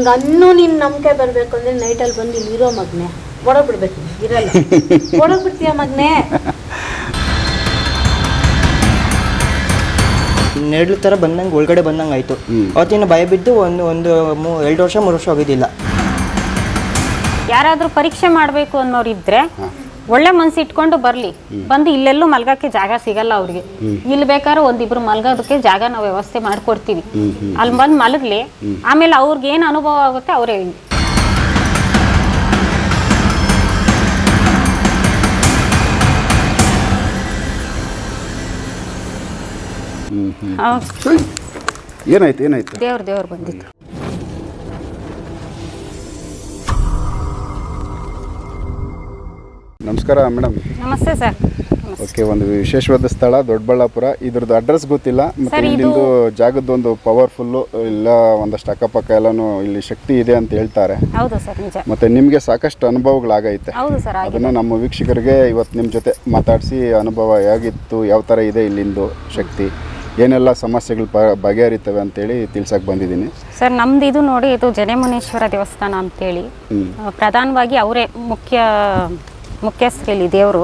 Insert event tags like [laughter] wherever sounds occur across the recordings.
ಹಿಂಗ ಅನ್ನೂ ನಿನ್ ನಂಬಿಕೆ ಬರ್ಬೇಕು ಅಂದ್ರೆ ನೈಟಲ್ಲಿ ಬಂದು ಇಲ್ಲಿ ಇರೋ ಮಗ್ನೆ. ಒಡಗ್ ಬಿಡ್ಬೇಕು ಇರಲ್ಲ. [laughs] ಒಡಗ್ ಬಿಡ್ತೀಯ ಮಗ್ನೆ? ನೆರಳು ಥರ ಬಂದಂಗೆ ಒಳಗಡೆ ಬಂದಂಗೆ ಆಯಿತು. ಅವತ್ತಿನ ಭಯ ಬಿದ್ದು ಒಂದು ಒಂದು ಮೂ ಎರಡು ವರ್ಷ ಮೂರು ವರ್ಷ ಹೋಗಿದ್ದಿಲ್ಲ. ಯಾರಾದ್ರೂ ಪರೀಕ್ಷೆ ಮಾಡಬೇಕು ಅನ್ನೋರು ಇದ್ರೆ ಒಳ್ಳೆ ಮನ್ಸು ಇಟ್ಕೊಂಡು ಬರ್ಲಿ ಬಂದು ಇಲ್ಲೆಲ್ಲೂ ಮಲ್ಗಕ್ಕೆ ಜಾಗ ಸಿಗಲ್ಲ ಅವ್ರಿಗೆ. ಇಲ್ಲಿ ಬೇಕಾದ್ರೆ ಒಂದಿಬ್ರು ಮಲ್ಗೋದಕ್ಕೆ ಜಾಗ ನಾವು ವ್ಯವಸ್ಥೆ ಮಾಡ್ಕೊಡ್ತೀವಿ. ಅಲ್ಲಿ ಬಂದು ಮಲಗ್ಲಿ ಆಮೇಲೆ ಅವ್ರಿಗೆ ಏನು ಅನುಭವ ಆಗುತ್ತೆ ಅವರೇ ಏನಾಯ್ತು ಏನಾಯ್ತು? ದೇವ್ರ ದೇವ್ರು ಬಂದಿತ್ತು. ನಮಸ್ಕಾರ ಮೇಡಮ್. ನಮಸ್ತೆ ಸರ್. ಓಕೆ ಒಂದು ವಿಶೇಷವಾದ ಸ್ಥಳ ದೊಡ್ಡಬಳ್ಳಾಪುರ. ಇದ್ರದ್ದು ಅಡ್ರೆಸ್ ಗೊತ್ತಿಲ್ಲ ಮತ್ತೆ ಇಲ್ಲಿಂದು ಜಾಗದ ಇಲ್ಲಿಂದು ಪವರ್ಫುಲ್ ಪವರ್ಫುಲ್ಲು ಇಲ್ಲ ಒಂದಷ್ಟು ಅಕ್ಕಪಕ್ಕ ಎಲ್ಲಾನು ಇಲ್ಲಿ ಶಕ್ತಿ ಇದೆ ಅಂತ ಹೇಳ್ತಾರೆ. ಹೌದು ಸರ್ ನಿಜ. ಮತ್ತೆ ನಿಮಗೆ ಸಾಕಷ್ಟು ಅನುಭವಗಳಾಗೈತೆ ಹೌದು ಸರ್ ಅದನ್ನ ನಮ್ಮ ವೀಕ್ಷಕರಿಗೆ ಇವತ್ತು ನಿಮ್ಮ ಜೊತೆ ಮಾತಾಡಿಸಿ ಅನುಭವ ಹೇಗಿತ್ತು ಯಾವ ಥರ ಇದೆ ಇಲ್ಲಿಂದು ಶಕ್ತಿ ಏನೆಲ್ಲ ಸಮಸ್ಯೆಗಳು ಬಗೆಹರಿತವೆ ಅಂತೇಳಿ ತಿಳ್ಸಕ್ಕೆ ಬಂದಿದ್ದೀನಿ. ಸರ್ ನಮ್ದು ಇದು ನೋಡಿ ಇದು ಜನೆಮುನೇಶ್ವರ ದೇವಸ್ಥಾನ ಅಂತೇಳಿ. ಪ್ರಧಾನವಾಗಿ ಅವರೇ ಮುಖ್ಯ ಮುಖ್ಯಸ್ಥರು ಇಲ್ಲಿ ದೇವರು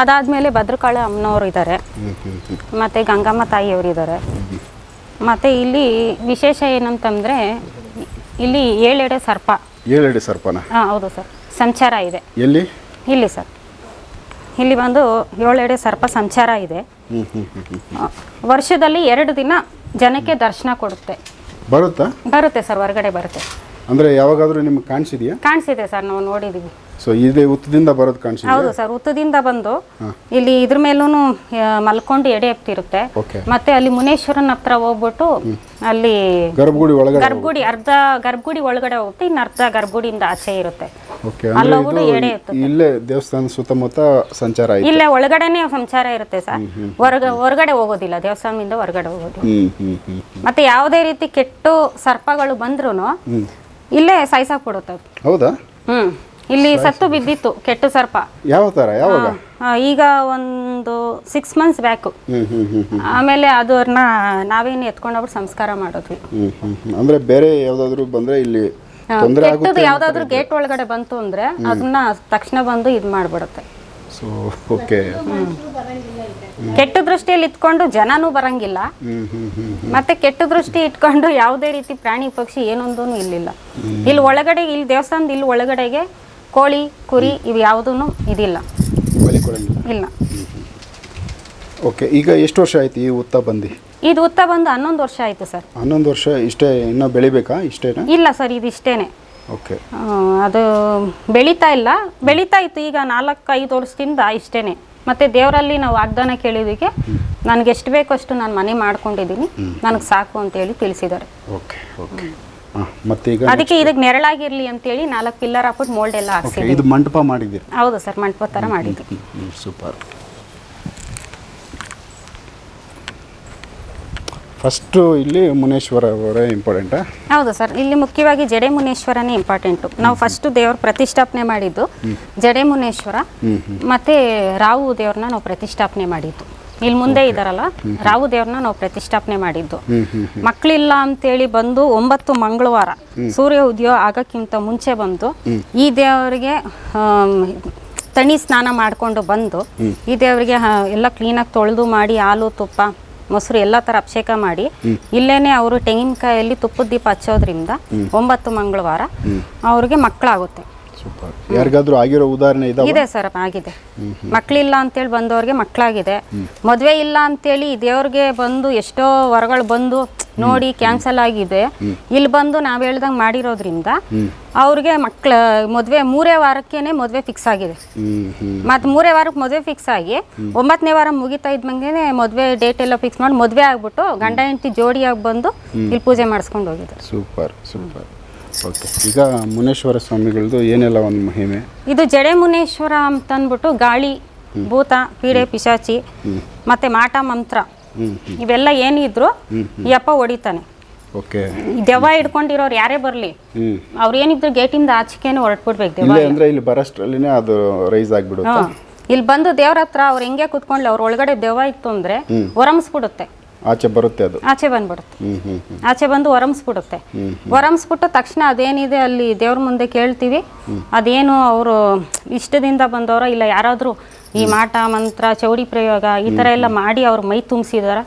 ಅದಾದ್ಮೇಲೆ ಭದ್ರಕಾಳಿ ಅಮ್ಮನವರು ಇದ್ದಾರೆ. ಮತ್ತು ಗಂಗಮ್ಮ ತಾಯಿಯವರು ಇದ್ದಾರೆ ಮತ್ತು ಇಲ್ಲಿ ವಿಶೇಷ ಏನಂತಂದರೆ ಇಲ್ಲಿ ಏಳೆಡೆ ಸರ್ಪ. ಏಳೆಡೆ ಸರ್ಪನ? ಹಾಂ ಹೌದು ಸರ್. ಸಂಚಾರ ಇದೆ. ಎಲ್ಲಿ? ಇಲ್ಲಿ ಸರ್. ಇಲ್ಲಿ ಬಂದು ಏಳೆಡೆ ಸರ್ಪ ಸಂಚಾರ ಇದೆ. ವರ್ಷದಲ್ಲಿ ಎರಡು ದಿನ ಜನಕ್ಕೆ ದರ್ಶನ ಕೊಡುತ್ತೆ. ಬರುತ್ತಾ? ಬರುತ್ತೆ ಸರ್ ಹೊರಗಡೆ ಬರುತ್ತೆ. ಅಂದರೆ ಯಾವಾಗಾದರೂ ನಿಮ್ಗೆ ಕಾಣಿಸಿದೆಯಾ? ಕಾಣಿಸಿದೆ ಸರ್ ನಾವು ನೋಡಿದೀವಿ. ಸೊ ಇದೇ ಉತ್ತದಿಂದ ಬರೋದು ಕಾಣಿಸಿದೆ ಹೌದು ಸರ್ ಉತ್ತದಿಂದ ಬಂದು ಇಲ್ಲಿ ಇದ್ರ ಮೇಲೂ ಮಲ್ಕೊಂಡು ಎಡೆ ಎಪ್ತಿರುತ್ತೆ ಓಕೆ. ಮತ್ತೆ ಅಲ್ಲಿ ಮುನೇಶ್ವರನ ಹತ್ರ ಹೋಗ್ಬಿಟ್ಟು ಅಲ್ಲಿ ಗರ್ಭಗುಡಿ ಒಳಗಡೆ ಗರ್ಭಗುಡಿ ಅರ್ಧ ಗರ್ಭಗುಡಿ ಒಳಗಡೆ ಹೋಗುತ್ತೆ ಇನ್ನು ಅರ್ಧ ಗರ್ಭಗುಡಿಯಿಂದ ಆಚೆ ಇರುತ್ತೆ. ಓಕೆ ಎಡೆ ಇಲ್ಲೇ ದೇವಸ್ಥಾನ ಸುತ್ತಮುತ್ತ ಸಂಚಾರ ಇಲ್ಲೇ ಒಳಗಡೆನೆ ಸಂಚಾರ ಇರುತ್ತೆ ಸರ್. ಹೊರಗ ಹೊರಗಡೆ ಹೋಗೋದಿಲ್ಲ ದೇವಸ್ಥಾನದಿಂದ ಹೊರಗಡೆ ಹೋಗೋದಿಲ್ಲ. ಮತ್ತೆ ಯಾವುದೇ ರೀತಿ ಕೆಟ್ಟು ಸರ್ಪಗಳು ಬಂದ್ರೂ ಇಲ್ಲೇ ಸಾಯ್ಸಾಕ್ ಬಿಡುತ್ತೆ ಅದು. ಹೌದಾ? ಹ್ಮ್. ಇಲ್ಲಿ ಸತ್ತು ಬಿದ್ದಿತ್ತು ಕೆಟ್ಟು ಸರ್ಪ. ಯಾವ ತರ ಯಾವಾಗ? ಆ, ಈಗ ಒಂದು ಸಿಕ್ಸ್ ಮಂತ್ಸ್ ಬ್ಯಾಕ್ ಆಮೇಲೆ ಅದು ಅವ್ರನ್ನ ಆಮೇಲೆ ಅದನ್ನ ನಾವೇನು ಎತ್ಕೊಂಡೋಗ್ಬಿಟ್ಟು ಸಂಸ್ಕಾರ ಮಾಡಿದ್ವಿ. ಅಂದ್ರೆ ಬೇರೆ ಯಾವ್ದಾದ್ರು ಬಂದ್ರೆ ಇಲ್ಲಿ ಆ, ತೊಂದರೆ ಕೆಟ್ಟದ್ದು ಆಗುತ್ತೆ ಯಾವ್ದಾದ್ರು ಗೇಟ್ ಒಳಗಡೆ ಬಂತು ಅಂದ್ರೆ ಅದನ್ನ ತಕ್ಷಣ ಬಂದು ಇದು ಮಾಡ್ಬಿಡುತ್ತೆ ಸೊ ಓಕೆ ಕೆಟ್ಟ ದೃಷ್ಟಿಯಲ್ಲಿ ಇಟ್ಕೊಂಡು ಜನನೂ ಬರಂಗಿಲ್ಲ. ಮತ್ತೆ ಕೆಟ್ಟ ದೃಷ್ಟಿ ಇಟ್ಕೊಂಡು ಯಾವುದೇ ರೀತಿ ಪ್ರಾಣಿ ಪಕ್ಷಿ ಏನೊಂದೂ ಇಲ್ಲಿಲ್ಲ ಇಲ್ಲಿ ಒಳಗಡೆ ಇಲ್ಲಿ ದೇವಸ್ಥಾನದ ಇಲ್ಲಿ ಒಳಗಡೆಗೆ ಕೋಳಿ ಕುರಿ ಇವು ಯಾವುದೂ ಇದಿಲ್ಲ. ಇಲ್ಲ. ಓಕೆ ಈಗ ಎಷ್ಟು ವರ್ಷ ಆಯ್ತು ಈ ಉತ್ತ ಬಂದು? ಇದು ಉತ್ತ ಬಂದು ಹನ್ನೊಂದು ವರ್ಷ ಆಯ್ತು ಸರ್. ಹನ್ನೊಂದು ವರ್ಷ ಇಷ್ಟೇ ಇನ್ನೂ ಬೆಳಿಬೇಕಾ ಇಷ್ಟೇನಾ? ಇಲ್ಲ ಸರ್ ಇದು ಇಷ್ಟೇನೆ. ಓಕೆ ಅದು ಬೆಳೀತಾ ಇಲ್ಲ. ಬೆಳೀತಾ ಇತ್ತು. ಈಗ ನಾಲ್ಕು ಐದು ವರ್ಷದಿಂದ ಇಷ್ಟೇನೆ. ಮತ್ತೆ ದೇವರಲ್ಲಿ ನಾವು ವಾಗ್ದಾನ ಕೇಳಿದಕ್ಕೆ ನನಗೆ ಎಷ್ಟು ಬೇಕೋ ಅಷ್ಟು ನಾನು ಮನೆ ಮಾಡ್ಕೊಂಡಿದ್ದೀನಿ. ನನಗೆ ಸಾಕು ಅಂತೇಳಿ ತಿಳಿಸಿದ್ದಾರೆ. ಓಕೆ ಓಕೆ ಮತ್ತೆ ಮತ್ತೀಗ ಅದಕ್ಕೆ ಇದಕ್ಕೆ ನೆರಳಾಗಿರ್ಲಿ ಅಂತೇಳಿ ನಾಲ್ಕು ಪಿಲ್ಲರ್ ಹಾಕ್ಬಿಟ್ಟು ಮೋಲ್ಡ್ ಎಲ್ಲ ಹಾಕ್ಸಿ ಇದು ಮಂಟಪ ಮಾಡಿದ್ದೀರಿ? ಹೌದು ಸರ್ ಮಂಟಪ ಥರ ಮಾಡಿದ್ದು ಸೂಪರ್. ಫಸ್ಟು ಇಲ್ಲಿ ಮುನೇಶ್ವರ ಅವರೇ ಇಂಪಾರ್ಟೆಂಟ್ ಹೌದು ಸರ್ ಇಲ್ಲಿ ಮುಖ್ಯವಾಗಿ ಜಡೆ ಮುನೇಶ್ವರನೇ ಇಂಪಾರ್ಟೆಂಟು ನಾವು ಫಸ್ಟ್ ದೇವ್ರ ಪ್ರತಿಷ್ಠಾಪನೆ ಮಾಡಿದ್ದು ಜಡೆ ಮುನೇಶ್ವರ ಮತ್ತೆ ರಾವು ದೇವ್ರನ್ನ ನಾವು ಪ್ರತಿಷ್ಠಾಪನೆ ಮಾಡಿದ್ದು. ಇಲ್ಲಿ ಮುಂದೆ ಇದಾರಲ್ಲ ರಾವು ದೇವ್ರನ್ನ ನಾವು ಪ್ರತಿಷ್ಠಾಪನೆ ಮಾಡಿದ್ದು. ಮಕ್ಕಳಿಲ್ಲ ಅಂತೇಳಿ ಬಂದು ಒಂಬತ್ತು ಮಂಗಳವಾರ ಸೂರ್ಯ ಉದಯ ಆಗಕ್ಕಿಂತ ಮುಂಚೆ ಬಂದು ಈ ದೇವರಿಗೆ ತಣಿ ಸ್ನಾನ ಮಾಡಿಕೊಂಡು ಬಂದು ಈ ದೇವರಿಗೆ ಎಲ್ಲ ಕ್ಲೀನಾಗಿ ತೊಳೆದು ಮಾಡಿ ಹಾಲು ತುಪ್ಪ ಮೊಸರು ಎಲ್ಲ ಥರ ಅಭಿಷೇಕ ಮಾಡಿ. ಇಲ್ಲೇನೆ ಅವರು ತೆಂಗಿನಕಾಯಲ್ಲಿ ತುಪ್ಪದ ದೀಪ ಹಚ್ಚೋದ್ರಿಂದ ಒಂಬತ್ತು ಮಂಗಳವಾರ ಅವ್ರಿಗೆ ಮಕ್ಕಳಾಗುತ್ತೆ. ಸೂಪರ್. ಯಾರಿಗಾದ್ರೂ ಆಗಿರೋ ಉದಾಹರಣೆ ಇದಾವ? ಇದೆ ಸರ್ ಆಗಿದೆ. ಮಕ್ಕಳಿಲ್ಲ ಅಂತೇಳಿ ಬಂದವ್ರಿಗೆ ಮಕ್ಕಳಾಗಿದೆ ಮದುವೆ ಇಲ್ಲ ಅಂತೇಳಿ ದೇವ್ರಿಗೆ ಬಂದು ಎಷ್ಟೋ ವರಗಳು ಬಂದು ನೋಡಿ ಕ್ಯಾನ್ಸಲ್ ಆಗಿದೆ. ಇಲ್ಲಿ ಬಂದು ನಾವು ಹೇಳ್ದಂಗೆ ಮಾಡಿರೋದ್ರಿಂದ ಅವ್ರಿಗೆ ಮಕ್ಕಳ ಮದುವೆ ಮೂರೇ ವಾರಕ್ಕೇನೆ ಮದುವೆ ಫಿಕ್ಸ್ ಆಗಿದೆ. ಮತ್ತೆ ಮೂರೇ ವಾರಕ್ಕೆ ಮದುವೆ ಫಿಕ್ಸ್ ಆಗಿ ಒಂಬತ್ತನೇ ವಾರ ಮುಗಿತಾ ಇದ್ದಂಗೆ ಮದುವೆ ಡೇಟ್ ಎಲ್ಲ ಫಿಕ್ಸ್ ಮಾಡಿ ಮದುವೆ ಆಗ್ಬಿಟ್ಟು ಗಂಡ ಹೆಂಡತಿ ಜೋಡಿಯಾಗಿ ಬಂದು ಇಲ್ಲಿ ಪೂಜೆ ಮಾಡಿಸ್ಕೊಂಡು ಹೋಗಿದ್ದಾರೆ. Super super. ಓಕೆ. ಈಗ ಮುನೇಶ್ವರ ಸ್ವಾಮಿಗಳದ್ದು ಏನೆಲ್ಲ ಒಂದು ಮಹಿಮೆ? ಇದು ಜಡೆ ಮುನೇಶ್ವರ ಅಂತ ಅಂದ್ಬಿಟ್ಟು ಗಾಳಿ ಭೂತ ಪೀಡೆ ಪಿಶಾಚಿ ಮತ್ತೆ ಮಾಟ ಮಂತ್ರ. ಇವೆಲ್ಲ ಏನಿದ್ರು ಯಪ್ಪ ಅಪ್ಪ ಹೊಡಿತಾನೆ. ಓಕೆ. ದೆವ್ವ ಹಿಡ್ಕೊಂಡಿರೋರು ಯಾರೇ ಬರಲಿ ಅವ್ರು ಏನಿದ್ರು ಗೇಟಿಂದ ಆಚೆಗೇನೆ ಹೊರಟ್ಬಿಡ್ಬೇಕು ದೆವ್ವ. ಇಲ್ಲೇ ಇಲ್ಲಿ ಬರೋಷ್ಟ್ರಲ್ಲಿನೇ ಅದು ರೈಸ್ ಆಗಿಬಿಡುತ್ತಾ? ಹಾ. ಇಲ್ಲಿ ಬಂದು ದೇವ್ರ ಹತ್ರ ಅವ್ರು ಹೆಂಗೆ ಕುತ್ಕೊಂಡ್ಲಿ ಅವ್ರ ಒಳಗಡೆ ದೆವ್ವ ಇತ್ತು ಅಂದ್ರೆ ಒರಮಿಸ್ಬಿಡುತ್ತೆ ಆಚೆ ಬರುತ್ತೆ ಅದು. ಆಚೆ ಬಂದ್ಬಿಡುತ್ತೆ. ಆಚೆ ಬಂದು ಒರಮ್ಸ್ಬಿಡುತ್ತೆ ಒರಮ್ಸ್ಬಿಟ್ಟು ತಕ್ಷಣ ಅದೇನಿದೆ ಅಲ್ಲಿ ದೇವ್ರ ಮುಂದೆ ಕೇಳ್ತೀವಿ. ಅದೇನು ಅವರು ಇಷ್ಟದಿಂದ ಬಂದವರ ಇಲ್ಲ ಯಾರಾದರೂ ಈ ಮಾಟ ಮಂತ್ರ ಚೌಡಿ ಪ್ರಯೋಗ ಈ ತರ ಎಲ್ಲ ಮಾಡಿ ಅವ್ರು ಮೈ ತುಂಬಿಸಿದಾರ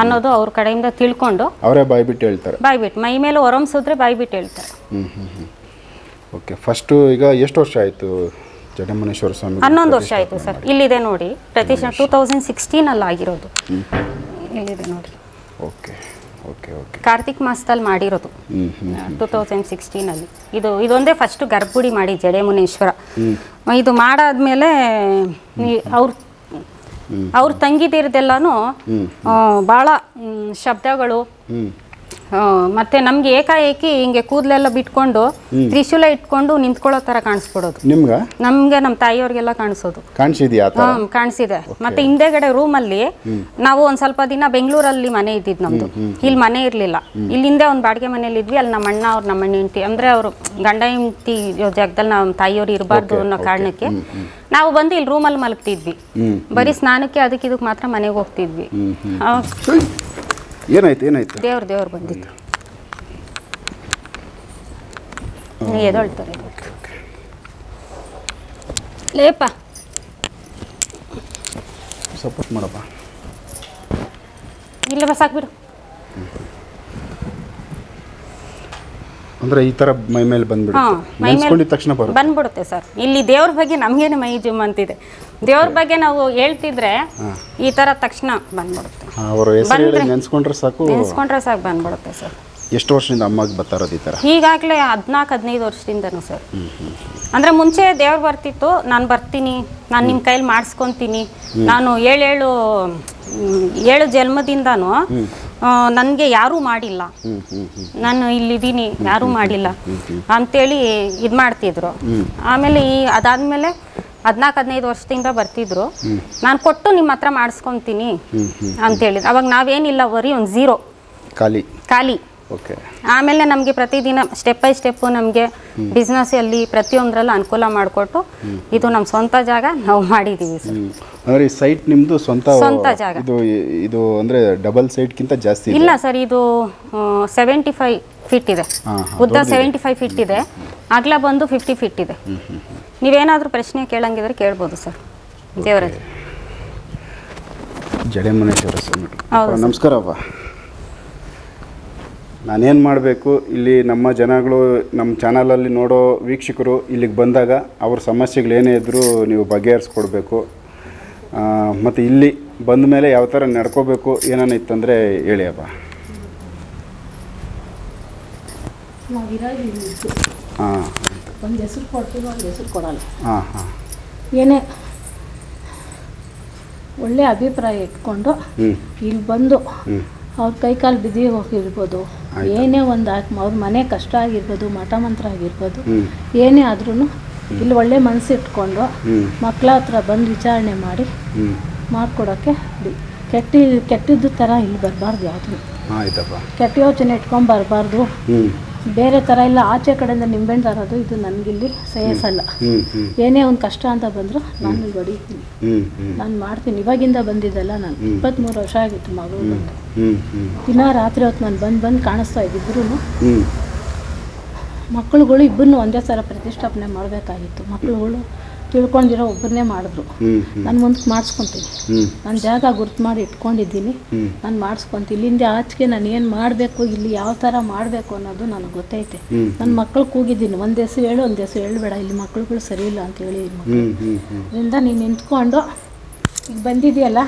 ಅನ್ನೋದು ಅವ್ರ ಕಡೆಯಿಂದ ತಿಳ್ಕೊಂಡು ಅವರೇ ಬಾಯ್ಬಿಟ್ಟು ಹೇಳ್ತಾರೆ. ಬಾಯ್ಬಿಟ್ಟು ಮೈ ಮೇಲೆ ಒರಮ್ಸಿದ್ರೆ ಬಾಯ್ಬಿಟ್ಟು ಹೇಳ್ತಾರೆ. ಓಕೆ ಫಸ್ಟು ಈಗ ಎಷ್ಟು ವರ್ಷ ಆಯಿತು ಜಡಮನೇಶ್ವರ ಸ್ವಾಮಿ ಹನ್ನೊಂದು ವರ್ಷ ಆಯಿತು ಸರ್. ಇಲ್ಲಿದೆ ನೋಡಿ ಪ್ರತಿಷ್ಠಾ ಟೂ ತೌಸಂಡ್ ಸಿಕ್ಸ್ಟೀನಲ್ಲಿ ಆಗಿರೋದು ಇಲ್ಲಿದೆ ನೋಡಿ. Okay okay okay. ಕಾರ್ತಿಕ್ ಮಾಸದಲ್ಲಿ ಮಾಡಿರೋದು. ಟೂ ತೌಸಂಡ್ ಸಿಕ್ಸ್ಟೀನಲ್ಲಿ. ಇದು ಇದೊಂದೇ ಫಸ್ಟು ಗರ್ಭಗುಡಿ ಮಾಡಿ ಜಡೆಮುನೇಶ್ವರ. ಇದು ಮಾಡಾದ್ಮೇಲೆ ಅವ್ರ ಅವ್ರ ತಂಗಿದಿರದೆಲ್ಲಾನು ಭಾಳ ಶಬ್ದಗಳು ಆ, ಮತ್ತೆ ನಮ್ಗೆ ಏಕಾಏಕಿ ಹಿಂಗೆ ಕೂದಲೆಲ್ಲ ಬಿಟ್ಕೊಂಡು ತ್ರಿಶೂಲ ಇಟ್ಕೊಂಡು ನಿಂತ್ಕೊಳ್ಳೋ ತರ ಕಾಣಿಸ್ಬಿಡೋದು. ನಿಮ್ಗೆ? ನಮ್ಗೆ ನಮ್ಮ ತಾಯಿಯವ್ರಿಗೆಲ್ಲ ಕಾಣಿಸೋದು. ಕಾಣಿಸಿದ್ಯಾ ಆ ಥರ ಹ್ಮ್ ಕಾಣಿಸಿದೆ. ಮತ್ತೆ ಹಿಂದೆಗಡೆ ರೂಮ್ ಅಲ್ಲಿ ನಾವು ಒಂದ್ ಸ್ವಲ್ಪ ದಿನ ಬೆಂಗಳೂರಲ್ಲಿ ಮನೆ ಇದ್ದಿದ್ ನಮ್ದು. ಇಲ್ಲಿ ಮನೆ ಇರ್ಲಿಲ್ಲ. ಇಲ್ಲಿ ಹಿಂದೆ ಒಂದ್ ಬಾಡಿಗೆ ಮನೇಲಿ ಇದ್ವಿ ಅಲ್ಲಿ ನಮ್ಮ ಅಣ್ಣ ಅವ್ರ ನಮ್ಮ ಅಣ್ಣ ಹೆಂಡತಿ ಅಂದ್ರೆ ಅವರು ಗಂಡ ಹೆಂಡತಿ ಜಾಗದಲ್ಲಿ ನಮ್ಮ ತಾಯಿಯವ್ರು ಇರಬಾರ್ದು ಅನ್ನೋ ಕಾರಣಕ್ಕೆ ನಾವು ಬಂದು ಇಲ್ಲಿ ರೂಮಲ್ಲಿ ಮಲಗ್ತಿದ್ವಿ. ಬರೀ ಸ್ನಾನಕ್ಕೆ ಅದಕ್ಕೆ ಇದಕ್ಕೆ ಮಾತ್ರ ಮನೆಗೆ ಹೋಗ್ತಿದ್ವಿ. ಏನಾಯ್ತು ಏನಾಯ್ತು? ದೇವ್ರ ದೇವ್ರು ಬಂದಿತ್ತು ಎದೊಳ್ತಾರೆ. ಲೇಪ ಸಪೋರ್ಟ್ ಮಾಡಪ್ಪ. ಇಲ್ಲ ಸಾಕ್ಬಿಡು ಅಂದ್ರೆ ಈ ತರ ಮೈ ಮೇಲೆ ಬಂದ್ಬಿಡುತ್ತೆ. ತಕ್ಷಣ ಬರುತ್ತೆ. ಬಂದ್ಬಿಡುತ್ತೆ ಸರ್. ಇಲ್ಲಿ ದೇವ್ರ ಬಗ್ಗೆ ನಮ್ಗೇನೆ ಮೈ ಜುಮ್ ಅಂತಿದೆ. ದೇವ್ರ ಬಗ್ಗೆ ನಾವು ಹೇಳ್ತಿದ್ರೆ ಈ ತರ ತಕ್ಷಣ ಬಂದ್ಬಿಡುತ್ತೆ. ಅವ್ರ ಹೆಸರು ಹೇಳಿ ನೆನ್ಸ್ಕೊಂಡ್ರೆ ಸಾಕು. ನೆನ್ಸ್ಕೊಂಡ್ರೆ ಸಾಕು ಬಂದ್ಬಿಡುತ್ತೆ ಸರ್. ಎಷ್ಟು ವರ್ಷದಿಂದ ಅಮ್ಮಗೆ ಬರ್ತಾ ಇರೋದು ಈ ಥರ ಈಗಾಗಲೇ ಹದಿನಾಲ್ಕು ಹದಿನೈದು ವರ್ಷದಿಂದನೂ ಸರ್. ಅಂದರೆ ಮುಂಚೆ ದೇವ್ರು ಬರ್ತಿತ್ತು ನಾನು ಬರ್ತೀನಿ ನಾನು ನಿಮ್ಮ ಕೈಲಿ ಮಾಡಿಸ್ಕೊತೀನಿ. ನಾನು ಏಳೇಳು ಏಳು ಜನ್ಮದಿಂದನೂ ನನಗೆ ಯಾರೂ ಮಾಡಿಲ್ಲ. ನಾನು ಇಲ್ಲಿ ಇದೀನಿ ನಾನು ಇಲ್ಲಿದ್ದೀನಿ ಯಾರೂ ಮಾಡಿಲ್ಲ. ಅಂತೇಳಿ ಇದು ಮಾಡ್ತಿದ್ರು ಆಮೇಲೆ ಈ ಅದಾದಮೇಲೆ ಹದಿನಾಲ್ಕು ಹದಿನೈದು ವರ್ಷದಿಂದ ಬರ್ತಿದ್ರು. ನಾನು ಕೊಟ್ಟು ನಿಮ್ಮ ಹತ್ರ ಮಾಡಿಸ್ಕೊತೀನಿ ಹೇಳಿದ್ರು ಅವಾಗ ನಾವೇನಿಲ್ಲ ಬರೀ ಒಂದು ಝೀರೋ ಖಾಲಿ. ಖಾಲಿ. ಓಕೆ. ಆಮೇಲೆ ನಮಗೆ ಪ್ರತಿದಿನ ಸ್ಟೆಪ್ ಬೈ ಸ್ಟೆಪ್ ನಮಗೆ ಬಿಸ್ನೆಸ್ಸಲ್ಲಿ ಪ್ರತಿಯೊಂದರಲ್ಲೂ ಅನುಕೂಲ ಮಾಡಿಕೊಟ್ಟು ಇದು ನಮ್ಮ ಸ್ವಂತ ಜಾಗ ನಾವು ಮಾಡಿದ್ದೀವಿ ಸರ್. ಹ್ಞೂ ಅಂದರೆ ಈ ಸೈಟ್ ನಿಮ್ಮದು ಸ್ವಂತ ಸ್ವಂತ ಜಾಗ. ಇದು ಇದು ಅಂದರೆ ಡಬಲ್ ಸೈಟ್ಗಿಂತ ಜಾಸ್ತಿ ಇಲ್ಲ ಸರ್ ಇದು ಸೆವೆಂಟಿ ಫೈವ್ ಫಿಟ್ ಇದೆ. ಉದ್ದ ಸೆವೆಂಟಿ ಫೈವ್ ಫಿಟ್ ಇದೆ. ಅಗಲ ಬಂದು ಫಿಫ್ಟಿ ಫಿಟ್ ಇದೆ. ನೀವೇನಾದರೂ ಪ್ರಶ್ನೆ ಕೇಳಂಗಿದ್ರೆ ಕೇಳ್ಬೋದು ಸರ್. ದೇವರಾಜ್ ಜಡೆಮನೇಶ್ವರ ಸ್ವಾಮಿ ಹೌದು ಅಪ್ಪ, ನಮಸ್ಕಾರಪ್ಪ ನಾನೇನು ಮಾಡಬೇಕು? ಇಲ್ಲಿ ನಮ್ಮ ಜನಗಳು ನಮ್ಮ ಚಾನಲಲ್ಲಿ ನೋಡೋ ವೀಕ್ಷಕರು ಇಲ್ಲಿಗೆ ಬಂದಾಗ ಅವ್ರ ಸಮಸ್ಯೆಗಳು ಏನೇ ಇದ್ದರೂ ನೀವು ಬಗೆಹರಿಸ್ಕೊಡ್ಬೇಕು. ಮತ್ತು ಇಲ್ಲಿ ಬಂದ ಮೇಲೆ ಯಾವ ಥರ ನಡ್ಕೋಬೇಕು ಏನಾನ ಇತ್ತಂದರೆ ಹೇಳಿ ಅಪ್ಪ ನಾವಿರೋದು ಇಲ್ಲಿ ಹಾಂ. ಒಂದು ಹೆಸರು ಕೊಡ್ತೀವಿ ಒಂದು ಹೆಸರು ಕೊಡಲ್ಲ. ಹಾಂ ಹಾಂ. ಏನೇ ಒಳ್ಳೆ ಅಭಿಪ್ರಾಯ ಇಟ್ಕೊಂಡು ಇಲ್ಲಿ ಬಂದು ಅವ್ರ ಕೈ ಕಾಲು ಬಿದ್ದಿ ಹೋಗಿರ್ಬೋದು. ಏನೇ ಒಂದು ಆತ್ಮ ಅವ್ರ ಮನೆ ಕಷ್ಟ ಆಗಿರ್ಬೋದು ಮಠ ಮಂತ್ರ ಆಗಿರ್ಬೋದು ಏನೇ ಆದ್ರೂ ಇಲ್ಲಿ ಒಳ್ಳೆ ಮನಸ್ಸು ಇಟ್ಕೊಂಡು ಮಕ್ಕಳ ಹತ್ರ ಬಂದು ವಿಚಾರಣೆ ಮಾಡಿ ಮಾಡ್ಕೊಡೋಕ್ಕೆ ಕೆಟ್ಟ ಕೆಟ್ಟಿದ್ದು ಥರ ಇಲ್ಲಿ ಬರಬಾರ್ದು ಯಾವುದು. ಕೆಟ್ಟ ಯೋಚನೆ ಇಟ್ಕೊಂಡು ಬರಬಾರ್ದು. ಬೇರೆ ತರ ಇಲ್ಲ ಆಚೆ ಕಡೆಯಿಂದ ನಿಂಬೆಹಣ್ಣು ತರೋದು ಇದು ನನಗಿಲ್ಲಿ ಹ್ಞೂ ಏನೇ ಒಂದು ಕಷ್ಟ ಅಂತ ಬಂದರೂ ನಾನು ಇಲ್ಲಿ ಹೊಡಿತೀನಿ. ನಾನು ಮಾಡ್ತೀನಿ. ಇವಾಗಿಂದ ಬಂದಿದ್ದಲ್ಲ ನಾನು ಇಪ್ಪತ್ತ್ಮೂರು ವರ್ಷ ಆಗಿತ್ತು ಮಗಳು ಬಂದು ದಿನ ರಾತ್ರಿ ಹೊತ್ತು ನಾನು ಬಂದು ಬಂದು ಕಾಣಿಸ್ತಾ ಇದ್ದಿದ್ರು. ಮಕ್ಕಳುಗಳು ಇಬ್ಬರನ್ನೂ ಒಂದೇ ಸಲ ಪ್ರತಿಷ್ಠಾಪನೆ ಮಾಡಬೇಕಾಗಿತ್ತು. ಮಕ್ಕಳುಗಳು ತಿಳ್ಕೊಂಡಿರೋ ಒಬ್ಬರನ್ನೇ ಮಾಡಿದ್ರು. ನಾನು ಮುಂದಕ್ಕೆ ಮಾಡಿಸ್ಕೊತೀನಿ. ನನ್ನ ನಾನು ಜಾಗ ಗುರ್ತು ಮಾಡಿ ಇಟ್ಕೊಂಡಿದ್ದೀನಿ. ನಾನು ಮಾಡಿಸ್ಕೊಂತೀನಿ. ಇಲ್ಲಿಂದ ಆಚೆಗೆ ನಾನು ಏನು ಮಾಡಬೇಕು ಇಲ್ಲಿ ಯಾವ ಥರ ಮಾಡಬೇಕು ಅನ್ನೋದು ನನಗೆ ಗೊತ್ತೈತೆ. ನನ್ನ ಮಕ್ಕಳು ಕೂಗಿದ್ದೀನಿ. ಒಂದು ಹೆಸರು ಹೇಳು ಒಂದು ಹೆಸರು ಹೇಳಬೇಡ. ಇಲ್ಲಿ ಮಕ್ಕಳುಗಳು ಸರಿ ಇಲ್ಲ ಅಂತ ಹೇಳಿ ಅದರಿಂದ ನೀನು ನಿಂತ್ಕೊಂಡು ಈಗ ಬಂದಿದೆಯಲ್ಲ?